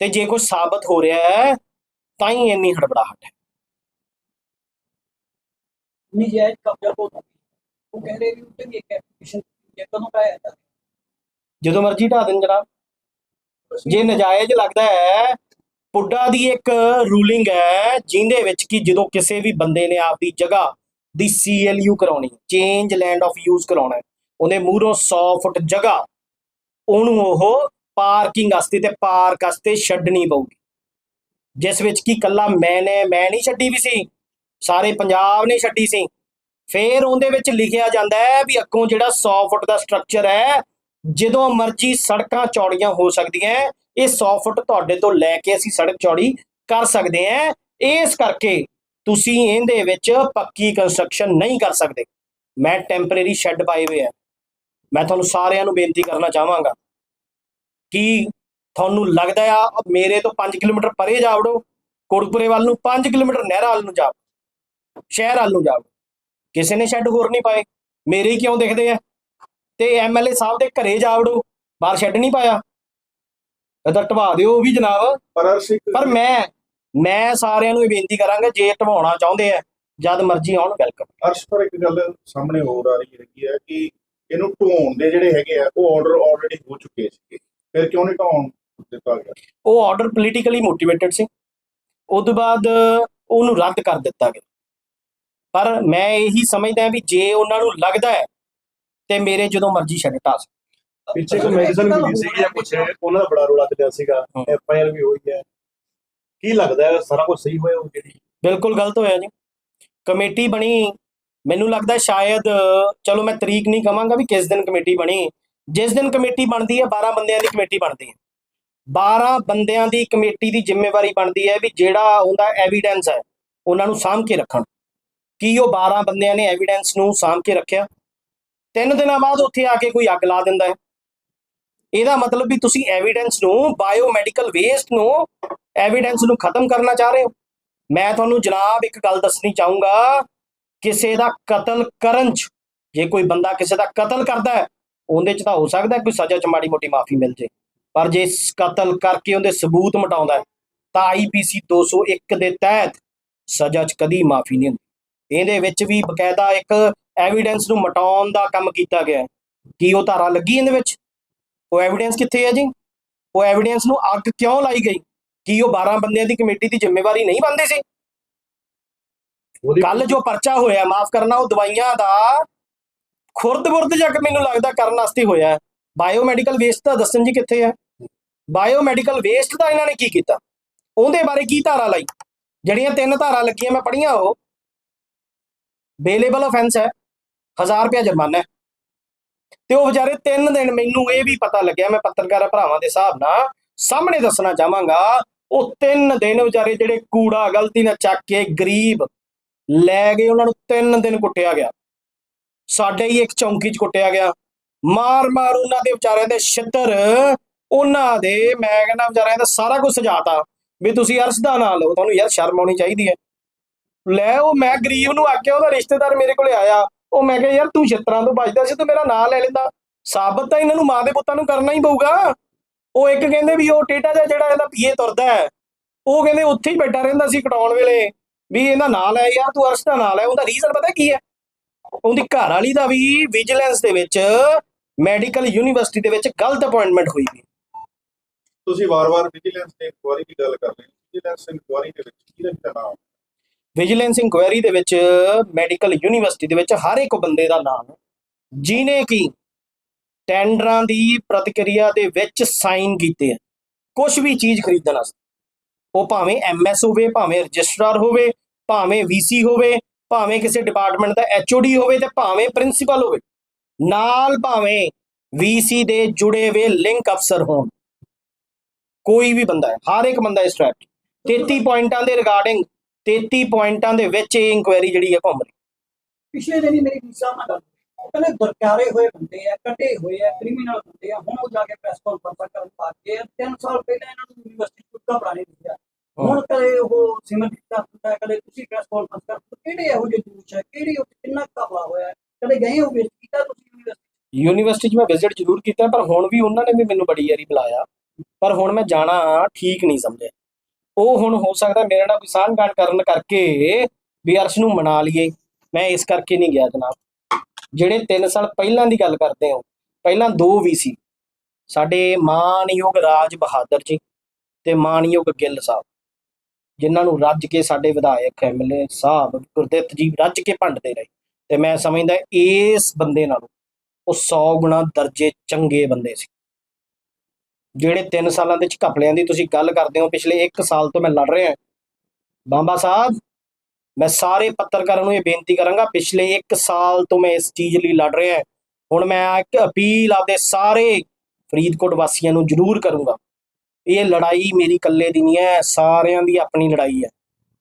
ਤੇ ਜੇ ਕੁਝ ਸਾਬਤ ਹੋ ਰਿਹਾ ਹੈ ਤਾਂ ਹੀ ਇੰਨੀ ਹੜਬੜਾਹਟ ਹੈ। ਨਜਾਇਜ਼ ਕਬਜ਼ਾ ਹੋ ਗਿਆ ਉਹ ਕਹਿ ਰਹੇ ਵੀ ਉੱਤੇ ਵੀ ਇੱਕ ਐਪਲੀਕੇਸ਼ਨ ਜੇ ਕਦੋਂ ਪਾਇਆ ਜਾਂਦਾ? ਜਦੋਂ ਮਰਜ਼ੀ ਢਾ ਦੇਣ ਜਨਾਬ। ਜੇ ਨਜਾਇਜ਼ ਲੱਗਦਾ ਹੈ ਪੁੱਡਾ ਦੀ ਇੱਕ ਰੂਲਿੰਗ ਹੈ ਜਿਹਦੇ ਵਿੱਚ ਕਿ ਜਦੋਂ ਕਿਸੇ ਵੀ ਬੰਦੇ ਨੇ ਆਪਦੀ ਜਗ੍ਹਾ ਦੀ ਸੀਐਲਯੂ ਕਰਾਉਣੀ ਚੇਂਜ ਲੈਂਡ ਆਫ ਯੂਜ਼ ਕਰਾਉਣਾ ਉਹਨੇ ਮੂਹਰੋਂ 100 ਫੁੱਟ ਜਗ੍ਹਾ ਉਹਨੂੰ ਉਹ ਪਾਰਕਿੰਗ ਵਾਸਤੇ ਤੇ ਪਾਰਕ ਵਾਸਤੇ ਛੱਡਣੀ ਪਊਗੀ। ਜਿਸ ਵਿੱਚ ਕੀ ਕੱਲਾ ਮੈਂ ਨੇ ਮੈਂ ਨਹੀਂ ਛੱਡੀ ਵੀ ਸੀ, ਸਾਰੇ ਪੰਜਾਬ ਨੇ ਛੱਡੀ ਸੀ। ਫੇਰ ਉਹਦੇ ਵਿੱਚ ਲਿਖਿਆ ਜਾਂਦਾ ਹੈ ਵੀ ਅੱਗੋਂ ਜਿਹੜਾ 100 ਫੁੱਟ ਦਾ ਸਟਰਕਚਰ ਹੈ, ਜਦੋਂ ਮਰਜ਼ੀ ਸੜਕਾਂ ਚੌੜੀਆਂ ਹੋ ਸਕਦੀਆਂ ਇਹ 100 ਫੁੱਟ ਤੁਹਾਡੇ ਤੋਂ ਲੈ ਕੇ ਅਸੀਂ ਸੜਕ ਚੌੜੀ ਕਰ ਸਕਦੇ ਹਾਂ। ਇਸ ਕਰਕੇ ਤੁਸੀਂ ਇਹਦੇ ਵਿੱਚ ਪੱਕੀ ਕੰਸਟਰਕਸ਼ਨ ਨਹੀਂ ਕਰ ਸਕਦੇ। ਮੈਂ ਟੈਂਪਰੇਰੀ ਸ਼ੈੱਡ ਪਾਏ ਹੋਏ ਆ। ਮੈਂ ਤੁਹਾਨੂੰ ਸਾਰਿਆਂ ਨੂੰ ਬੇਨਤੀ ਕਰਨਾ ਚਾਹਾਂਗਾ। ਕਿ ਤੁਹਾਨੂੰ ਲੱਗਦਾ ਆ ਮੇਰੇ ਤੋਂ 5 ਕਿਲੋਮੀਟਰ ਪਰੇ ਜਾ ਵੜੋ ਵੱਲ ਨੂੰ 5 ਕਿਲੋਮੀਟਰ ਨਹਿਰਾ ਵੱਲ ਨੂੰ ਜਾ ਸ਼ਹਿਰ ਵੱਲ ਨੂੰ ਜਾ। ਕਿਸੇ ਨੇ ਸ਼ੈੱਡ ਹੋਰ ਨਹੀਂ ਪਾਏ ਮੇਰੇ ਹੀ ਕਿਉਂ ਦਿਖਦੇ ਆ? ਤੇ ਐਮਐਲਏ ਸਾਹਿਬ ਦੇ ਘਰੇ ਜਾ ਵੜੋ ਬਾਹਰ ਸ਼ੈੱਡ ਨਹੀਂ ਪਾਇਆ। ਇਹਦਾ ਢਵਾ ਦਿਓ ਉਹ ਵੀ ਜਨਾਬ। ਪਰ ਮੈਂ ਮੈਂ ਸਾਰਿਆਂ ਨੂੰ ਇਹ ਬੇਨਤੀ ਕਰਾਂਗਾ ਜੇ ਢਵਾਉਣਾ ਚਾਹੁੰਦੇ ਆ ਜਦ ਮਰਜ਼ੀ ਆਉਣ ਵੈਲਕਮ। ਅਰਸ਼ ਪਰ ਇੱਕ ਗੱਲ ਸਾਹਮਣੇ ਹੋਰ ਆ ਰਹੀ ਹੈਗੀ ਹੈ ਕਿ ਇਹਨੂੰ ਢਾਉਣ ਦੇ ਜਿਹੜੇ ਹੈਗੇ ਆ ਉਹ ਆਰਡਰ ਆਲਰੇਡੀ ਹੋ ਚੁੱਕੇ ਸੀਗੇ। ਫਿਰ ਕਿਉਂ ਨਹੀਂ ਢਾਉਣ ਦਿੱਤਾ ਗਿਆ? ਉਹ ਆਰਡਰ ਪੋਲੀਟੀਕਲੀ ਮੋਟੀਵੇਟਡ ਸੀ। ਉਸ ਤੋਂ ਬਾਅਦ ਉਹਨੂੰ ਰੱਦ ਕਰ ਦਿੱਤਾ ਗਿਆ। ਪਰ ਮੈਂ ਇਹੀ ਸਮਝਦਾ ਵੀ ਜੇ ਉਹਨਾਂ ਨੂੰ ਲੱਗਦਾ ਹੈ ਤੇ ਮੇਰੇ ਜਦੋਂ ਮਰਜ਼ੀ ਛੱਡ ਢਾ ਸਕਣ। ਪਿੱਛੇ ਇੱਕ ਮੈਡੀਸਨ ਮਿਲੀ ਸੀਗੀ ਜਾਂ ਕੁਛ ਉਹਨਾਂ ਦਾ ਬੜਾ ਰੋਲਾ ਚੱਲਿਆ ਸੀਗਾ। ਐਫ ਆਈ ਆਰ ਵੀ ਹੋਈ ਹੈ। ਕੀ ਲੱਗਦਾ ਹੈ? ਸਾਰਾ ਕੁਝ ਸਹੀ ਹੋਇਆ ਉਹ ਜਿਹੜੀ ਬਿਲਕੁਲ ਗਲਤ ਹੋਇਆ ਜੀ। ਕਮੇਟੀ ਬਣੀ। ਮੈਨੂੰ ਲੱਗਦਾ ਸ਼ਾਇਦ ਚਲੋ ਮੈਂ ਤਰੀਕ ਨਹੀਂ ਕਵਾਂਗਾ ਵੀ ਕਿਸ ਦਿਨ ਕਮੇਟੀ ਬਣੀ। ਜਿਸ ਦਿਨ ਕਮੇਟੀ ਬਣਦੀ ਹੈ 12 ਬੰਦਿਆਂ ਦੀ ਕਮੇਟੀ ਬਣਦੀ ਹੈ। 12 ਬੰਦਿਆਂ ਦੀ ਕਮੇਟੀ ਦੀ ਜ਼ਿੰਮੇਵਾਰੀ ਬਣਦੀ ਹੈ ਵੀ ਜਿਹੜਾ ਉਹਦਾ ਐਵੀਡੈਂਸ ਹੈ, ਉਹਨਾਂ ਨੂੰ ਸਾਂਭ ਕੇ ਰੱਖਣ। ਕੀ ਉਹ 12 ਬੰਦਿਆਂ ਨੇ ਐਵੀਡੈਂਸ ਨੂੰ ਸਾਂਭ ਕੇ ਰੱਖਿਆ? ਤਿੰਨ ਦਿਨਾਂ ਬਾਅਦ ਉੱਥੇ ਆ ਕੇ ਕੋਈ ਅੱਗ ਲਾ ਦਿੰਦਾ ਹੈ। ਇਹਦਾ ਮਤਲਬ ਵੀ ਤੁਸੀਂ ਐਵੀਡੈਂਸ ਨੂੰ ਬਾਇਓਮੈਡੀਕਲ ਵੇਸਟ ਨੂੰ ਐਵੀਡੈਂਸ ਨੂੰ ਖਤਮ ਕਰਨਾ ਚਾਹ ਰਹੇ ਹੋ। ਮੈਂ ਤੁਹਾਨੂੰ ਜਨਾਬ ਇੱਕ ਗੱਲ ਦੱਸਣੀ ਚਾਹੂੰਗਾ, ਕਿਸੇ ਦਾ ਕਤਲ ਕਰਨ ਚ, ਜੇ ਕੋਈ ਬੰਦਾ ਕਿਸੇ ਦਾ ਕਤਲ ਕਰਦਾ ਹੈ ਉਹਦੇ ਚ ਤਾਂ ਹੋ ਸਕਦਾ ਕੋਈ ਸਜ਼ਾ ਚ ਮਾੜੀ ਮੋਟੀ ਮਾਫੀ ਮਿਲ ਜੇ। ਪਰ ਜੇ ਕਤਲ ਕਰਕੇ ਉਹਦੇ ਸਬੂਤ ਮਟਾਉਂਦਾ ਤਾਂ ਆਈਪੀਸੀ 201 ਦੇ ਤਹਿਤ ਸਜ਼ਾ ਚ ਕਦੀ ਮਾਫੀ ਨਹੀਂ ਹੁੰਦੀ। ਇਹਦੇ ਵਿੱਚ ਵੀ ਬਕਾਇਦਾ ਇੱਕ ਐਵੀਡੈਂਸ ਨੂੰ ਮਟਾਉਣ ਦਾ ਕੰਮ ਕੀਤਾ ਗਿਆ ਕੀ ਉਹ ਧਾਰਾ ਲੱਗੀ ਇਹਦੇ ਵਿੱਚ? ਉਹ ਐਵੀਡੈਂਸ ਕਿੱਥੇ ਹੈ ਜੀ? ਉਹ ਐਵੀਡੈਂਸ ਨੂੰ ਅੱਗ ਕਿਉਂ ਲਾਈ ਗਈ? ਕੀ ਉਹ 12 ਬੰਦਿਆਂ ਦੀ ਕਮੇਟੀ ਦੀ ਜ਼ਿੰਮੇਵਾਰੀ ਨਹੀਂ ਬਣਦੀ ਸੀ? ਕੱਲ ਜੋ ਪਰਚਾ ਹੋਇਆ ਮਾਫ ਕਰਨਾ ਉਹ ਦਵਾਈਆਂ ਦਾ ਖੁਰਦ-ਬੁਰਦ ਜੱਕ ਮੈਨੂੰ ਲੱਗਦਾ ਕਰਨ ਵਾਸਤੇ ਹੋਇਆ ਬਾਇਓਮੈਡੀਕਲ ਵੇਸਟ ਦਾ ਦੱਸਣ ਜੀ ਕਿੱਥੇ ਹੈ? ਬਾਇਓਮੈਡੀਕਲ ਵੇਸਟ ਦਾ ਇਹਨਾਂ ਨੇ ਕੀ ਕੀਤਾ? ਉਹਦੇ ਬਾਰੇ ਕੀ ਧਾਰਾ ਲਾਈ? ਜਿਹੜੀਆਂ ਤਿੰਨ ਧਾਰਾ ਲੱਗੀਆਂ ਮੈਂ ਪੜੀਆਂ ਉਹ ਬੇਲੇਬਲ ਆਫੈਂਸ ਹੈ। 1000 ਰੁਪਏ ਜੁਰਮਾਨਾ ਹੈ। ਤੇ ਉਹ ਵਿਚਾਰੇ ਤਿੰਨ ਦਿਨ ਮੈਨੂੰ ਇਹ ਵੀ ਪਤਾ ਲੱਗਿਆ, ਮੈਂ ਪੱਤਰਕਾਰ ਭਰਾਵਾਂ ਦੇ ਹਿਸਾਬ ਨਾਲ ਸਾਹਮਣੇ ਦੱਸਣਾ ਚਾਹਾਂਗਾ, ਉਹ ਤਿੰਨ ਦਿਨ ਵਿਚਾਰੇ ਜਿਹੜੇ ਕੂੜਾ, ਗਲਤੀ ਨਾਲ ਚੱਕ ਕੇ ਗਰੀਬ ਲੈ ਗਏ, ਉਹਨਾਂ ਨੂੰ ਤਿੰਨ ਦਿਨ ਕੁੱਟਿਆ ਗਿਆ। ਸਾਡੇ ਹੀ ਇੱਕ ਚੌਂਕੀ 'ਚ ਕੁੱਟਿਆ ਗਿਆ। ਮਾਰ ਮਾਰ ਉਹਨਾਂ ਦੇ ਵਿਚਾਰਿਆਂ ਦੇ ਛਿੱਤਰ, ਉਹਨਾਂ ਦੇ, ਮੈਂ ਕਹਿੰਦਾ ਵਿਚਾਰਿਆਂ ਦਾ ਸਾਰਾ ਕੁਝ ਸਜਾਤਾ। ਵੀ ਤੁਸੀਂ ਅਰਸ਼ ਦਾ ਨਾਂ ਲਓ, ਤੁਹਾਨੂੰ ਯਾਰ ਸ਼ਰਮ ਆਉਣੀ ਚਾਹੀਦੀ ਹੈ। ਲੈ ਉਹ ਮੈਂ ਗਰੀਬ ਨੂੰ ਆਖਿਆ, ਉਹਦਾ ਰਿਸ਼ਤੇਦਾਰ ਮੇਰੇ ਕੋਲੇ ਆਇਆ। ਉਹ ਮੈਂ ਕਿਹਾ, ਯਾਰ ਤੂੰ ਛਿੱਤਰਾਂ ਤੋਂ ਬਚਦਾ ਸੀ, ਤੂੰ ਮੇਰਾ ਨਾਂ ਲੈ ਲੈਂਦਾ। ਸਾਬਤ ਤਾਂ ਇਹਨਾਂ ਨੂੰ ਮਾਂ ਦੇ ਪੁੱਤਾਂ ਨੂੰ ਕਰਨਾ ਹੀ ਪਊਗਾ। ਉਹ ਇੱਕ ਕਹਿੰਦੇ ਵੀ ਉਹ ਟੇਟਾ ਜਿਹਾ ਜਿਹੜਾ ਇਹਦਾ ਪੀਏ ਤੁਰਦਾ ਹੈ, ਉਹ ਕਹਿੰਦੇ ਉੱਥੇ ਹੀ ਬੈਠਾ ਰਹਿੰਦਾ ਸੀ ਕਟਾਉਣ ਵੇਲੇ। ਵੀ ਇਹਦਾ ਨਾਂ ਲੈ, ਯਾਰ ਤੂੰ ਅਰਸ਼ ਦਾ ਨਾਂ ਲੈ, ਉਹਦਾ ਰੀਜ਼ਨ ਪਤਾ ਕੀ ਹੈ? ਉਹਦੀ ਘਰ ਵਾਲੀ ਦਾ ਵੀ ਵਿਜੀਲੈਂਸ ਦੇ ਵਿੱਚ ਮੈਡੀਕਲ ਯੂਨੀਵਰਸਿਟੀ ਦੇ ਵਿੱਚ ਗਲਤ ਅਪਾਇੰਟਮੈਂਟ ਹੋਈ ਸੀ ਤੁਸੀਂ ਵਾਰ-ਵਾਰ ਵਿਜੀਲੈਂਸ ਦੀ ਇਨਕੁਆਰੀ ਦੀ ਗੱਲ ਕਰ ਰਹੇ ਹੋ। ਵਿਜੀਲੈਂਸ ਇਨਕੁਆਰੀ ਦੇ ਵਿੱਚ ਕੀ ਦਾ ਨਾਮ ਵਿਜੀਲੈਂਸ ਇਨਕੁਆਇਰੀ ਦੇ ਵਿੱਚ ਮੈਡੀਕਲ ਯੂਨੀਵਰਸਿਟੀ ਦੇ ਵਿੱਚ ਹਰ ਇੱਕ ਬੰਦੇ ਦਾ ਨਾਮ ਜਿਨੇ ਕੀ ਟੈਂਡਰਾਂ ਦੀ ਪ੍ਰਤੀਕਿਰਿਆ ਦੇ ਵਿੱਚ ਸਾਈਨ ਕੀਤੇ ਆ ਕੁਝ ਵੀ ਚੀਜ਼ ਖਰੀਦਣ ਵਾਸਤੇ। ਉਹ ਭਾਵੇਂ ਐਮਐਸ ਹੋਵੇ ਭਾਵੇਂ ਰਜਿਸਟਰਾਰ ਹੋਵੇ ਭਾਵੇਂ ਵੀਸੀ ਹੋਵੇ ਭਾਵੇਂ ਕਿਸੇ ਡਿਪਾਰਟਮੈਂਟ ਦਾ ਐਚਓਡੀ ਹੋਵੇ ਤੇ ਭਾਵੇਂ ਪ੍ਰਿੰਸੀਪਲ ਹੋਵੇ, ਨਾਲ ਭਾਵੇਂ ਵੀਸੀ ਦੇ ਜੁੜੇ ਹੋਏ ਲਿੰਕ ਅਫਸਰ ਹੋਣ। ਕੋਈ ਵੀ ਬੰਦਾ ਹੈ, ਹਰ ਇੱਕ ਬੰਦਾ ਇਸ ਟਰੈਪ 33 ਪੁਆਇੰਟਾਂ ਦੇ ਰਿਗਾਰਡਿੰਗ 33 ਪੁਆਇੰਟਾਂ ਦੇ ਵਿੱਚ ਇਹ ਇਨਕੁਆਇਰੀ ਜਿਹੜੀ ਹੈ ਘੁੰਮ ਰਹੀ। ਪਿਛਲੇ ਦਿਨ ਹੀ ਮੇਰੀ ਵੀਸਾ ਨਾਲ ਗੱਲ ਕਹਿੰਦੇ ਦਰਕਾਰੇ ਹੋਏ ਬੰਦੇ ਆ ਕੱਟੇ ਹੋਏ ਆ ਕ੍ਰਿਮੀਨਲ ਬੰਦੇ ਆ। ਹੁਣ ਉਹ ਜਾ ਕੇ ਪ੍ਰੈਸ ਕਾਨਫਰੰਸ ਕਰਨ ਪਾ ਕੇ 3 ਸਾਲ ਪਹਿਲਾਂ ਇਹਨਾਂ ਨੂੰ ਯੂਨੀਵਰਸਿਟੀ ਕੁੱਤਾ ਬੁਲਾਣੇ ਦਿੱਤਾ ਹੁਣ ਕਦੇ ਉਹ ਸਿਮਰਜੀਤ ਦਾ ਹੁੰਦਾ ਕਦੇ ਤੁਸੀਂ ਪ੍ਰੈਸ ਕਾਨਫਰੰਸ ਕਰ ਕਿਹੜੇ ਇਹੋ ਜਿਹੇ ਦੋਸ਼ ਹੈ ਕਿਹੜੀ ਉਹ ਕਿੰਨਾ ਕਪਲਾ ਹੋਇਆ ਹੈ? ਕਦੇ ਗਏ ਹੋ ਵਿਜ਼ਿਟ ਕੀਤਾ ਤੁਸੀਂ ਯੂਨੀਵਰਸਿਟੀ ਯੂਨੀਵਰਸਿਟੀ 'ਚ ਮੈਂ ਵਿਜ਼ਿਟ ਜ਼ਰੂਰ ਕੀਤਾ ਪਰ ਹੁਣ ਵੀ ਉਹਨਾਂ ਨੇ ਵੀ ਮੈਨੂੰ ਬੜੀ ਯਾਰੀ ਬੁਲਾਇਆ। ਪਰ ਹੁਣ ਮੈਂ ਜਾਣਾ ਠੀਕ ਨਹੀਂ ਸਮਝਿਆ। ਉਹ ਹੁਣ ਹੋ ਸਕਦਾ ਮੇਰੇ ਨਾਲ ਕੋਈ ਸਾਂਝਗਾਂਠ ਕਰਨ ਕਰਕੇ ਵੀ ਅਰਸ਼ ਨੂੰ ਮਨਾ ਲਈਏ। ਮੈਂ ਇਸ ਕਰਕੇ ਨਹੀਂ ਗਿਆ ਜਨਾਬ। ਜਿਹੜੇ 3 ਸਾਲ ਪਹਿਲਾਂ ਦੀ ਗੱਲ ਕਰਦੇ ਹਾਂ ਪਹਿਲਾਂ ਦੋ ਵੀ ਸੀ। ਸਾਡੇ ਮਾਨਯੋਗ ਰਾਜ ਬਹਾਦਰ ਜੀ ਤੇ ਮਾਨਯੋਗ ਗਿੱਲ ਸਾਹਿਬ। ਜਿਨ੍ਹਾਂ ਨੂੰ ਰੱਜ ਕੇ ਸਾਡੇ ਵਿਧਾਇਕ ਐਮਐਲਏ ਸਾਹਿਬ, ਗੁਰਦਿੱਤ ਜੀ ਰੱਜ ਕੇ ਭੰਡਦੇ ਰਹੇ। ਤੇ ਮੈਂ ਸਮਝਦਾ ਇਸ ਬੰਦੇ ਨਾਲੋਂ ਉਹ 100 ਗੁਣਾ ਦਰਜੇ ਚੰਗੇ ਬੰਦੇ ਸੀ। ਜਿਹੜੇ 3 ਸਾਲਾਂ ਦੇ ਚ ਘਪਲਿਆਂ ਦੀ, ਤੁਸੀਂ ਗੱਲ ਕਰਦੇ ਹੋ, ਪਿਛਲੇ 1 ਸਾਲ ਤੋਂ ਮੈਂ ਲੜ ਰਿਹਾ। ਬਾਬਾ ਸਾਹਿਬ, ਮੈਂ ਸਾਰੇ ਪੱਤਰਕਾਰਾਂ ਨੂੰ ਇਹ ਬੇਨਤੀ ਕਰਾਂਗਾ, ਪਿਛਲੇ 1 ਸਾਲ ਤੋਂ ਮੈਂ ਇਸ ਚੀਜ਼ ਲਈ ਲੜ ਰਿਹਾ। ਹੁਣ ਮੈਂ ਇੱਕ ਅਪੀਲ ਆਪਦੇ ਸਾਰੇ ਫਰੀਦਕੋਟ ਵਾਸੀਆਂ ਨੂੰ ਜ਼ਰੂਰ ਕਰੂੰਗਾ। ਇਹ ਲੜਾਈ ਮੇਰੀ ਇਕੱਲੇ ਦੀ ਨਹੀਂ ਹੈ ਸਾਰਿਆਂ ਦੀ ਆਪਣੀ ਲੜਾਈ ਹੈ।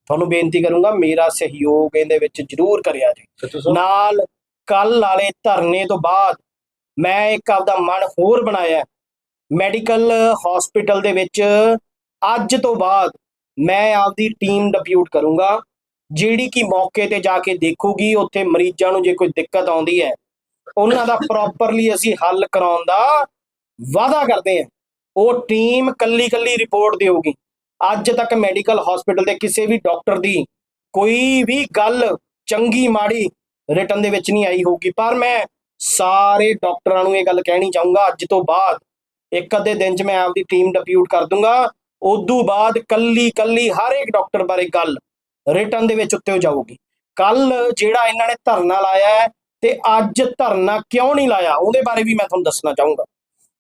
ਤੁਹਾਨੂੰ ਬੇਨਤੀ ਕਰੂੰਗਾ ਮੇਰਾ ਸਹਿਯੋਗ ਇਹਦੇ ਵਿੱਚ ਜ਼ਰੂਰ ਕਰਿਆ ਜੀ। ਨਾਲ ਕੱਲ ਵਾਲੇ ਧਰਨੇ ਤੋਂ ਬਾਅਦ ਮੈਂ ਇੱਕ ਆਪਦਾ ਮਨ ਹੋਰ ਬਣਾਇਆ ਮੈਡੀਕਲ ਹਸਪੀਟਲ ਦੇ ਵਿੱਚ ਅੱਜ ਤੋਂ ਬਾਅਦ ਮੈਂ ਆਪਦੀ ਟੀਮ ਡਿਪਿਊਟ ਕਰੂੰਗਾ। ਜਿਹੜੀ ਕਿ ਮੌਕੇ ਤੇ ਜਾ ਕੇ ਦੇਖੂਗੀ ਉੱਥੇ ਮਰੀਜ਼ਾਂ ਨੂੰ ਜੇ ਕੋਈ ਦਿੱਕਤ ਆਉਂਦੀ ਹੈ ਉਹਨਾਂ ਦਾ ਪ੍ਰੋਪਰਲੀ ਅਸੀਂ ਹੱਲ ਕਰਾਉਣ ਦਾ ਵਾਅਦਾ ਕਰਦੇ ਹਾਂ। ਉਹ ਟੀਮ ਕੱਲੀ ਕੱਲੀ ਰਿਪੋਰਟ ਦੇਊਗੀ। ਅੱਜ ਤੱਕ ਮੈਡੀਕਲ ਹਸਪੀਟਲ ਦੇ ਕਿਸੇ ਵੀ ਡਾਕਟਰ ਦੀ ਕੋਈ ਵੀ ਗੱਲ ਚੰਗੀ ਮਾੜੀ ਰਿਟਨ ਦੇ ਵਿੱਚ ਨਹੀਂ ਆਈ ਹੋਊਗੀ। ਪਰ ਮੈਂ ਸਾਰੇ ਡਾਕਟਰਾਂ ਨੂੰ ਇਹ ਗੱਲ ਕਹਿਣੀ ਚਾਹੂੰਗਾ, ਅੱਜ ਤੋਂ ਬਾਅਦ ਇੱਕ ਅੱਧੇ ਦਿਨ 'ਚ ਮੈਂ ਆਪਦੀ ਟੀਮ ਡਿਪਿਊਟ ਕਰ ਦੂੰਗਾ। ਉਦੋਂ ਬਾਅਦ ਕੱਲੀ ਕੱਲੀ ਹਰ ਇੱਕ ਡਾਕਟਰ ਬਾਰੇ ਗੱਲ ਰਿਟਨ ਦੇ ਵਿੱਚ ਉੱਤੇ ਜਾਊਗੀ। ਕੱਲ ਜਿਹੜਾ ਇਹਨਾਂ ਨੇ ਧਰਨਾ ਲਾਇਆ ਹੈ ਤੇ ਅੱਜ ਧਰਨਾ ਕਿਉਂ ਨਹੀਂ ਲਾਇਆ, ਉਹਦੇ ਬਾਰੇ ਵੀ ਮੈਂ ਤੁਹਾਨੂੰ ਦੱਸਣਾ ਚਾਹੂੰਗਾ।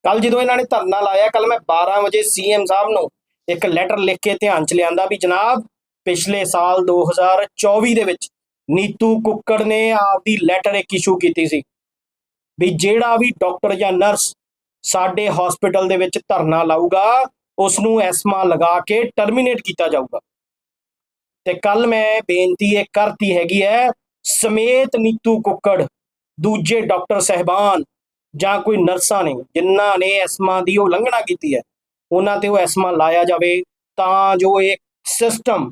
ਕੱਲ ਜਦੋਂ ਇਹਨਾਂ ਨੇ ਧਰਨਾ ਲਾਇਆ ਕੱਲ ਮੈਂ 12 ਵਜੇ ਸੀਐਮ ਸਾਹਿਬ ਨੂੰ ਇੱਕ ਲੈਟਰ ਲਿਖ ਕੇ ਧਿਆਨ ਚ ਲਿਆਂਦਾ ਵੀ ਜਨਾਬ ਪਿਛਲੇ ਸਾਲ 2024 ਦੇ ਵਿੱਚ ਨੀਤੂ ਕੁੱਕੜ ਨੇ ਆਪਦੀ ਲੈਟਰ ਇੱਕ ਇਸ਼ੂ ਕੀਤੀ ਸੀ ਵੀ ਜਿਹੜਾ ਵੀ ਡਾਕਟਰ ਜਾਂ ਨਰਸ ਸਾਡੇ ਹਸਪੀਟਲ ਦੇ ਵਿੱਚ ਧਰਨਾ ਲਾਊਗਾ ਉਸ ਨੂੰ ਐਸਮਾ ਲਗਾ ਕੇ ਟਰਮੀਨੇਟ ਕੀਤਾ ਜਾਊਗਾ। ਤੇ ਕੱਲ ਮੈਂ ਬੇਨਤੀ ਇਹ ਕਰਤੀ ਹੈਗੀ ਹੈ, ਸਮੇਤ ਨੀਤੂ ਕੁੱਕੜ, ਦੂਜੇ ਡਾਕਟਰ ਸਹਿਬਾਨ ਜਾਂ ਕੋਈ ਨਰਸਾਂ ਨੇ ਜਿਨ੍ਹਾਂ ਨੇ ਐਸਮਾ ਦੀ ਉਹ ਉਲੰਘਣਾ ਕੀਤੀ ਹੈ ਉਹਨਾਂ ਤੇ ਉਹ ਐਸਮਾ ਲਾਇਆ ਜਾਵੇ ਤਾਂ ਜੋ ਇਹ ਸਿਸਟਮ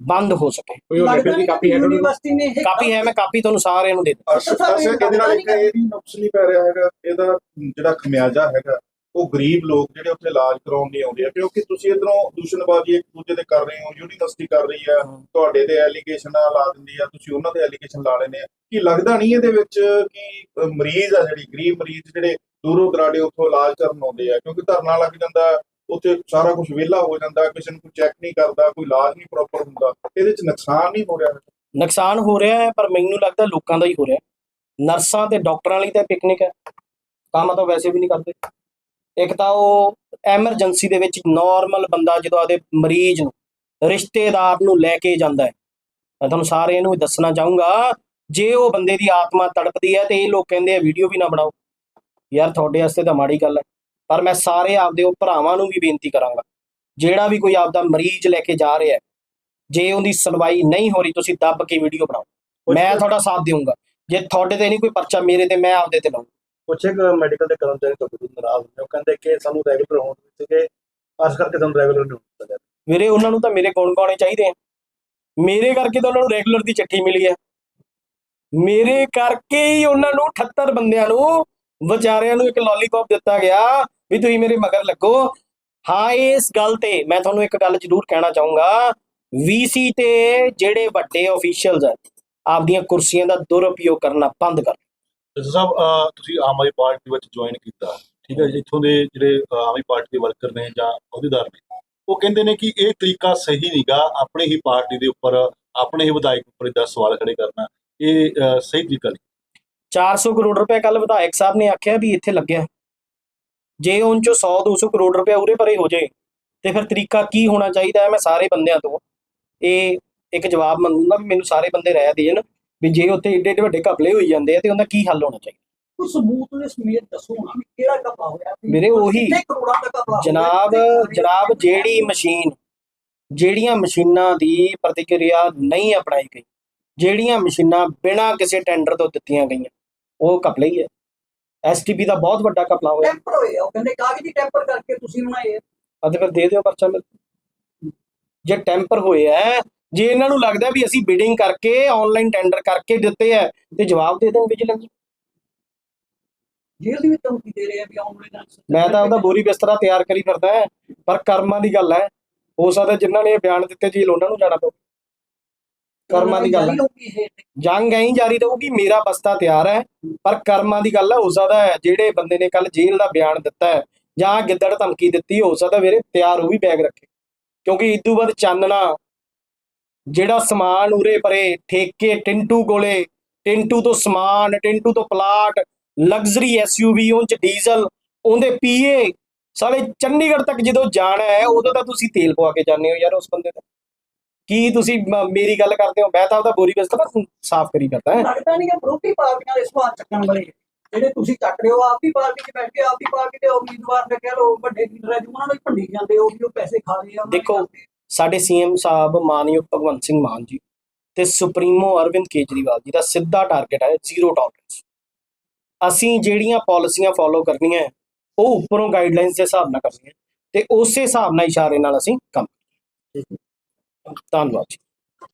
ਬੰਦ ਹੋ ਸਕੇ ਕਾਪੀ ਹੈ ਤੁਹਾਡੇ ਕੋਲ? ਯੂਨੀਵਰਸਿਟੀ ਨੇ ਇਹ ਕਾਪੀ ਹੈ ਮੈਂ ਕਾਪੀ ਤੁਹਾਨੂੰ ਸਾਰਿਆਂ ਨੂੰ ਦੇ ਦਿੰਦਾ ਅਰਸ਼ ਅਰਸ਼ ਇਹਦੇ ਨਾਲ ਇੱਕ ਇਹ ਨੁਕਸ ਨਹੀਂ ਪੈ ਰਿਹਾ ਹੈਗਾ ਇਹਦਾ ਜਿਹੜਾ ਖਮਿਆਜਾ ਹੈਗਾ ਉਹ ਗਰੀਬ ਲੋਕ ਜਿਹੜੇ ਉੱਥੇ ਇਲਾਜ ਕਰਾਉਣ ਨਹੀਂ ਆਉਂਦੇ ਆ ਕਿਉਂਕਿ ਤੁਸੀਂ ਇਧਰੋਂ ਦੂਸ਼ਣਬਾਜ਼ੀ ਇੱਕ ਦੂਜੇ ਤੇ ਕਰ ਰਹੇ ਹੋ ਯੂਨੀਵਰਸਿਟੀ ਕਰ ਰਹੀ ਆ ਤੁਹਾਡੇ ਤੇ ਐਲੀਗੇਸ਼ਨ ਲਾ ਦਿੰਦੀ ਆ ਤੁਸੀਂ ਉਹਨਾਂ ਤੇ ਐਲੀਗੇਸ਼ਨ ਲਾ ਲੈਂਦੇ ਆ। ਕੀ ਲੱਗਦਾ ਨਹੀਂ ਇਹਦੇ ਵਿੱਚ ਕਿ ਮਰੀਜ਼ ਆ ਜਿਹੜੀ ਗਰੀਬ ਮਰੀਜ਼ ਜਿਹੜੇ ਦੂਰੋਂ ਦਰਾਡੇ ਉੱਥੋਂ ਇਲਾਜ ਕਰਨ ਆਉਂਦੇ ਆ ਕਿਉਂਕਿ ਧਰਨਾ ਲੱਗ ਜਾਂਦਾ ਉੱਥੇ ਸਾਰਾ ਕੁਝ ਵਿਹਲਾ ਹੋ ਜਾਂਦਾ ਕਿਸੇ ਨੂੰ ਕੋਈ ਚੈੱਕ ਨਹੀਂ ਕਰਦਾ ਕੋਈ ਇਲਾਜ ਨਹੀਂ ਪ੍ਰੋਪਰ ਹੁੰਦਾ ਇਹਦੇ 'ਚ ਨੁਕਸਾਨ ਨਹੀਂ ਹੋ ਰਿਹਾ? ਨੁਕਸਾਨ ਹੋ ਰਿਹਾ ਹੈ ਪਰ ਮੈਨੂੰ ਲੱਗਦਾ ਲੋਕਾਂ ਦਾ ਹੀ ਹੋ ਰਿਹਾ। ਨਰਸਾਂ ਤੇ ਡਾਕਟਰਾਂ ਲਈ ਤਾਂ ਪਿਕਨਿਕ ਹੈ। ਕੰਮ ਤਾਂ ਵੈਸੇ ਵੀ ਨਹੀਂ ਕਰਦੇ। ਇੱਕ ਤਾਂ ਉਹ ਐਮਰਜੈਂਸੀ ਦੇ ਵਿੱਚ ਨਾਰਮਲ ਬੰਦਾ ਜਦੋਂ ਆਦੇ ਮਰੀਜ਼ ਨੂੰ ਰਿਸ਼ਤੇਦਾਰ ਨੂੰ ਲੈ ਕੇ ਜਾਂਦਾ ਹੈ। ਮੈਂ ਤੁਹਾਨੂੰ ਸਾਰਿਆਂ ਨੂੰ ਦੱਸਣਾ ਚਾਹੂੰਗਾ ਜੇ ਉਹ ਬੰਦੇ ਦੀ ਆਤਮਾ ਤੜਪਦੀ ਹੈ ਤੇ ਇਹ ਲੋਕ ਕਹਿੰਦੇ ਆ ਵੀਡੀਓ ਵੀ ਨਾ ਬਣਾਓ। ਯਾਰ ਤੁਹਾਡੇ ਵਾਸਤੇ ਤਾਂ ਮਾੜੀ ਗੱਲ ਹੈ ਪਰ ਮੈਂ ਸਾਰੇ ਆਪਦੇ ਉਹ ਭਰਾਵਾਂ ਨੂੰ ਵੀ ਬੇਨਤੀ ਕਰਾਂਗਾ ਜਿਹੜਾ ਵੀ ਕੋਈ ਆਪਦਾ ਮਰੀਜ਼ ਲੈ ਕੇ ਜਾ ਰਿਹਾ ਹੈ ਜੇ ਉਹਦੀ ਸੁਣਵਾਈ ਨਹੀਂ ਹੋ ਰਹੀ ਤੁਸੀਂ ਦੱਬ ਕੇ ਵੀਡੀਓ ਬਣਾਓ। ਮੈਂ ਤੁਹਾਡਾ ਸਾਥ ਦੇਵਾਂਗਾ ਜੇ ਤੁਹਾਡੇ ਤੇ ਨਹੀਂ ਕੋਈ ਪਰਚਾ ਮੇਰੇ ਤੇ ਮੈਂ ਆਪਦੇ ਤੇ ਲਾਉਂ ਕੁਛ ਇੱਕ ਮੈਡੀਕਲ ਦੇ ਕਰਮਚਾਰੀ ਤੋਂ ਬਹੁਤ ਨਾਰਾਜ਼ ਹੁੰਦੇ ਉਹ ਕਹਿੰਦੇ ਕਿ ਸਾਨੂੰ ਰੈਗੂਲਰ ਹੋਣ ਸੀਗੇ ਅਸ ਕਰਕੇ ਸਾਨੂੰ ਰੈਗੂਲਰ ਨਹੀਂ ਹੁੰਦਾ ਪਿਆ। ਉਹਨਾਂ ਨੂੰ ਤਾਂ ਮੇਰੇ ਗੁਣ ਗਾਉਣੇ ਚਾਹੀਦੇ ਆ? ਮੇਰੇ ਕਰਕੇ ਤਾਂ ਉਹਨਾਂ ਨੂੰ ਰੈਗੂਲਰ ਦੀ ਚਿੱਠੀ ਮਿਲੀ ਹੈ ਮੇਰੇ ਕਰਕੇ ਹੀ ਉਹਨਾਂ ਨੂੰ 78 ਬੰਦਿਆਂ ਨੂੰ, ਵਿਚਾਰਿਆਂ ਨੂੰ ਇੱਕ ਲੋਲੀਪੌਪ ਦਿੱਤਾ ਗਿਆ ਵੀ ਤੁਸੀਂ ਮੇਰੇ ਮਗਰ ਲੱਗੋ। ਹਾਂ, ਇਸ ਗੱਲ ਤੇ ਮੈਂ ਤੁਹਾਨੂੰ ਇੱਕ ਗੱਲ ਜ਼ਰੂਰ ਕਹਿਣਾ ਚਾਹੂੰਗਾ। ਵੀਸੀ ਤੇ ਜਿਹੜੇ ਵੱਡੇ ਅਫੀਸ਼ੀਅਲਸ ਹੈ ਆਪਦੀਆਂ ਕੁਰਸੀਆਂ ਦਾ ਦੁਰਉਪਯੋਗ ਕਰਨਾ ਬੰਦ ਕਰ ਜੱਜ ਸਾਹਿਬ ਤੁਸੀਂ ਆਮ ਆਦਮੀ ਪਾਰਟੀ ਵਿੱਚ ਜੁਆਇਨ ਕੀਤਾ। ਠੀਕ ਹੈ ਇੱਥੋਂ ਦੇ ਜਿਹੜੇ ਆਮ ਆਦਮੀ ਪਾਰਟੀ ਦੇ ਵਰਕਰ ਨੇ ਜਾਂ ਅਹੁਦੇਦਾਰ ਨੇ, ਉਹ ਕਹਿੰਦੇ ਨੇ ਕਿ ਇਹ ਤਰੀਕਾ ਸਹੀ ਨਹੀਂਗਾ, ਆਪਣੇ ਹੀ ਪਾਰਟੀ ਦੇ ਉੱਪਰ, ਆਪਣੇ ਹੀ ਵਿਧਾਇਕ ਉੱਪਰ ਇਦਾਂ ਸਵਾਲ ਖੜੇ ਕਰਨਾ। ਇਹ ਸਹੀ ਤਰੀਕਾ ਨਹੀਂ। 400 ਕਰੋੜ ਰੁਪਏ ਕੱਲ ਵਿਧਾਇਕ ਸਾਹਿਬ ਨੇ ਆਖਿਆ ਵੀ ਇੱਥੇ ਲੱਗਿਆ। ਜੇ ਉਹਨਾਂ ਚੋਂ 100 200 ਕਰੋੜ ਰੁਪਏ ਉਰੇ ਪਰੇ ਹੋ ਜਾਏ ਤੇ ਫਿਰ ਤਰੀਕਾ ਕੀ ਹੋਣਾ ਚਾਹੀਦਾ ਹੈ? ਮੈਂ ਸਾਰੇ ਬੰਦਿਆਂ ਤੋਂ ਇਹ ਇੱਕ ਜਵਾਬ ਮੰਗੂੰਗਾ ਵੀ ਮੈਨੂੰ ਸਾਰੇ ਬੰਦੇ ਰਹਿ ਦੇਣ। ਵੀ ਜੇ ਉੱਥੇ ਏਡੇ ਏਡੇ ਵੱਡੇ ਘਪਲੇ ਹੋਈ ਜਾਂਦੇ ਆ ਤੇ ਉਹਦਾ ਕੀ ਹੱਲ ਹੋਣਾ ਚਾਹੀਦਾ? ਕੋਈ ਸਬੂਤ ਦੇ ਸਮੇਤ ਦੱਸੋ ਨਾ ਵੀ ਕਿਹੜਾ ਘਪਲਾ ਹੋਇਆ ਵੀ ਵੀਰੇ ਉਹੀ ਕਿੰਨੇ ਕਰੋੜਾਂ ਦਾ ਘਪਲਾ ਹੋਇਆ, ਜਨਾਬ ਕਿੰਨੇ ਕਰੋੜਾਂ ਜਨਾਬ ਦਾ ਜਿਹੜੀ ਮਸ਼ੀਨ ਜਿਹੜੀਆਂ ਮਸ਼ੀਨਾਂ ਦੀ ਪ੍ਰਤੀਕਿਰਿਆ ਨਹੀਂ ਅਪਣਾਈ ਗਈ ਜਿਹੜੀਆਂ ਮਸ਼ੀਨਾਂ ਬਿਨਾਂ ਕਿਸੇ ਟੈਂਡਰ ਤੋਂ ਦਿੱਤੀਆਂ ਗਈਆਂ ਉਹ ਘਪਲਾ ਹੀ ਹੈ ਐਸਟੀਪੀ ਦਾ ਬਹੁਤ ਵੱਡਾ ਘਪਲਾ ਹੋਇਆ। ਟੈਂਪਰ ਹੋਏ ਆ, ਉਹ ਕਹਿੰਦੇ ਕਾਗਜ਼ੀ ਟੈਂਪਰ ਕਰਕੇ ਤੁਸੀਂ ਬਣਾਏ ਆ। ਅਤੇ ਫਿਰ ਦੇ ਦਿਓ ਪਰਚਾ ਮਿਲ ਜੇ ਟੈਂਪਰ ਹੋਏ ਹੈ ਜੇ ਇਹਨਾਂ ਨੂੰ ਲੱਗਦਾ ਵੀ ਅਸੀਂ ਬਿਡਿੰਗ ਕਰਕੇ ਆਨਲਾਈਨ ਟੈਂਡਰ ਕਰਕੇ ਦਿੱਤੇ ਹੈ ਤੇ ਜਵਾਬ ਦੇ ਦੇਣ ਵਿਜੀਲੈਂਸ ਜੇਲ੍ਹ ਦੀ ਵੀ ਧਮਕੀ ਦੇ ਰਹੇ ਆ ਵੀ ਵਾਲੇ ਮੈਂ ਤਾਂ ਆਪਦਾ ਬੋਰੀ ਬਿਸਤਰਾ ਤਿਆਰ ਕਰੀ ਫਿਰਦਾ ਹੈ ਪਰ ਕਰਮਾਂ ਦੀ ਗੱਲ ਹੈ ਹੋ ਸਕਦਾ ਜਿਨ੍ਹਾਂ ਨੇ ਇਹ ਬਿਆਨ ਦਿੱਤੇ ਜੇਲ੍ਹ ਉਹਨਾਂ ਨੂੰ ਜਾਣਾ ਪਊ। ਕਰਮਾਂ ਦੀ ਗੱਲ ਹੈ ਜੰਗ ਐਂ ਹੀ ਜਾਰੀ ਰਹੂਗੀ ਮੇਰਾ ਬਸਤਾ ਤਿਆਰ ਹੈ ਪਰ ਕਰਮਾਂ ਦੀ ਗੱਲ ਹੈ ਹੋ ਸਕਦਾ ਹੈ ਜਿਹੜੇ ਬੰਦੇ ਨੇ ਕੱਲ ਜੇਲ੍ਹ ਦਾ ਬਿਆਨ ਦਿੱਤਾ ਹੈ ਜਾਂ ਗਿੱਦੜ ਧਮਕੀ ਦਿੱਤੀ ਹੋ ਸਕਦਾ ਵੀਰੇ ਤਿਆਰ ਉਹ ਵੀ ਬੈਗ ਰੱਖੇ। ਕਿਉਂਕਿ ਇਦੋਂ ਬਾਅਦ ਚਾਨਣਾ ਜਿਹੜਾ ਸਮਾਨ ਉਰੇ ਪਰੇ ਠੇਕੇ ਟਿੰਟੂ ਕੋਲੇ ਟਿੰਟੂ ਤੋਂ ਸਮਾਨ ਟਿੰਟੂ ਤੋਂ ਪਲਾਟ ਲਗਜ਼ਰੀ ਐਸਯੂਵੀ ਉਹ ਚ ਡੀਜ਼ਲ ਉਹਦੇ ਪੀਏ। ਸਾਲੇ ਚੰਡੀਗੜ੍ਹ ਤੱਕ ਜਦੋਂ ਜਾਣਾ ਹੈ ਉਦੋਂ ਤਾਂ ਤੁਸੀਂ ਤੇਲ ਪਵਾ ਕੇ ਜਾਂਦੇ ਹੋ ਯਾਰ ਉਸ ਬੰਦੇ ਦਾ ਕੀ ਤੁਸੀਂ ਮੇਰੀ ਗੱਲ ਕਰਦੇ ਹੋ? ਮੈਂ ਤਾਂ ਉਹਦਾ ਬੋਰੀ ਬਿਸਤਰਾ ਸਾਫ਼ ਕਰੀ ਕਰਦਾ ਹੈ। ਲੱਗਦਾ ਨਹੀਂ ਕਿ ਵਿਰੋਧੀ ਪਾਰਟੀਆਂ ਦੇ ਸਵਾਲ ਚੱਕਣ ਵਾਲੇ। ਜਿਹੜੇ ਤੁਸੀਂ ਚੱਕ ਰਹੇ ਹੋ ਆਪਦੀ ਪਾਰਟੀ 'ਚ ਬੈਠ ਕੇ ਆਪਦੀ ਪਾਰਟੀ ਦੇ ਉਮੀਦਵਾਰ ਦੇ ਕਹਿ ਲਓ ਵੱਡੇ ਲੀਡਰ ਹੈ ਜੀ ਉਹਨਾਂ ਨੂੰ ਭੰਡੀ ਜਾਂਦੇ ਹੋ ਕਿ ਉਹ ਪੈਸੇ ਖਾ ਰਹੇ ਆ ਦੇਖੋ। ਸਾਡੇ ਸੀਐਮ ਸਾਹਿਬ ਮਾਨਯੋਗ ਭਗਵੰਤ ਸਿੰਘ ਮਾਨ ਜੀ ਤੇ ਸੁਪਰੀਮੋ ਅਰਵਿੰਦ ਕੇਜਰੀਵਾਲ ਜੀ ਦਾ ਸਿੱਧਾ ਟਾਰਗੇਟ ਹੈ ਜ਼ੀਰੋ ਟੋਲਰੈਂਸ ਅਸੀਂ ਜਿਹੜੀਆਂ ਪਾਲਿਸੀਆਂ ਫੋਲੋ ਕਰਨੀਆਂ ਉਹ ਉੱਪਰੋਂ ਗਾਈਡਲਾਈਨਸ ਦੇ ਹਿਸਾਬ ਨਾਲ ਕਰਨੀਆਂ ਤੇ ਉਸੇ ਹਿਸਾਬ ਨਾਲ ਇਸ਼ਾਰੇ ਨਾਲ ਅਸੀਂ ਕੰਮ ਧੰਨਵਾਦ ਜੀ।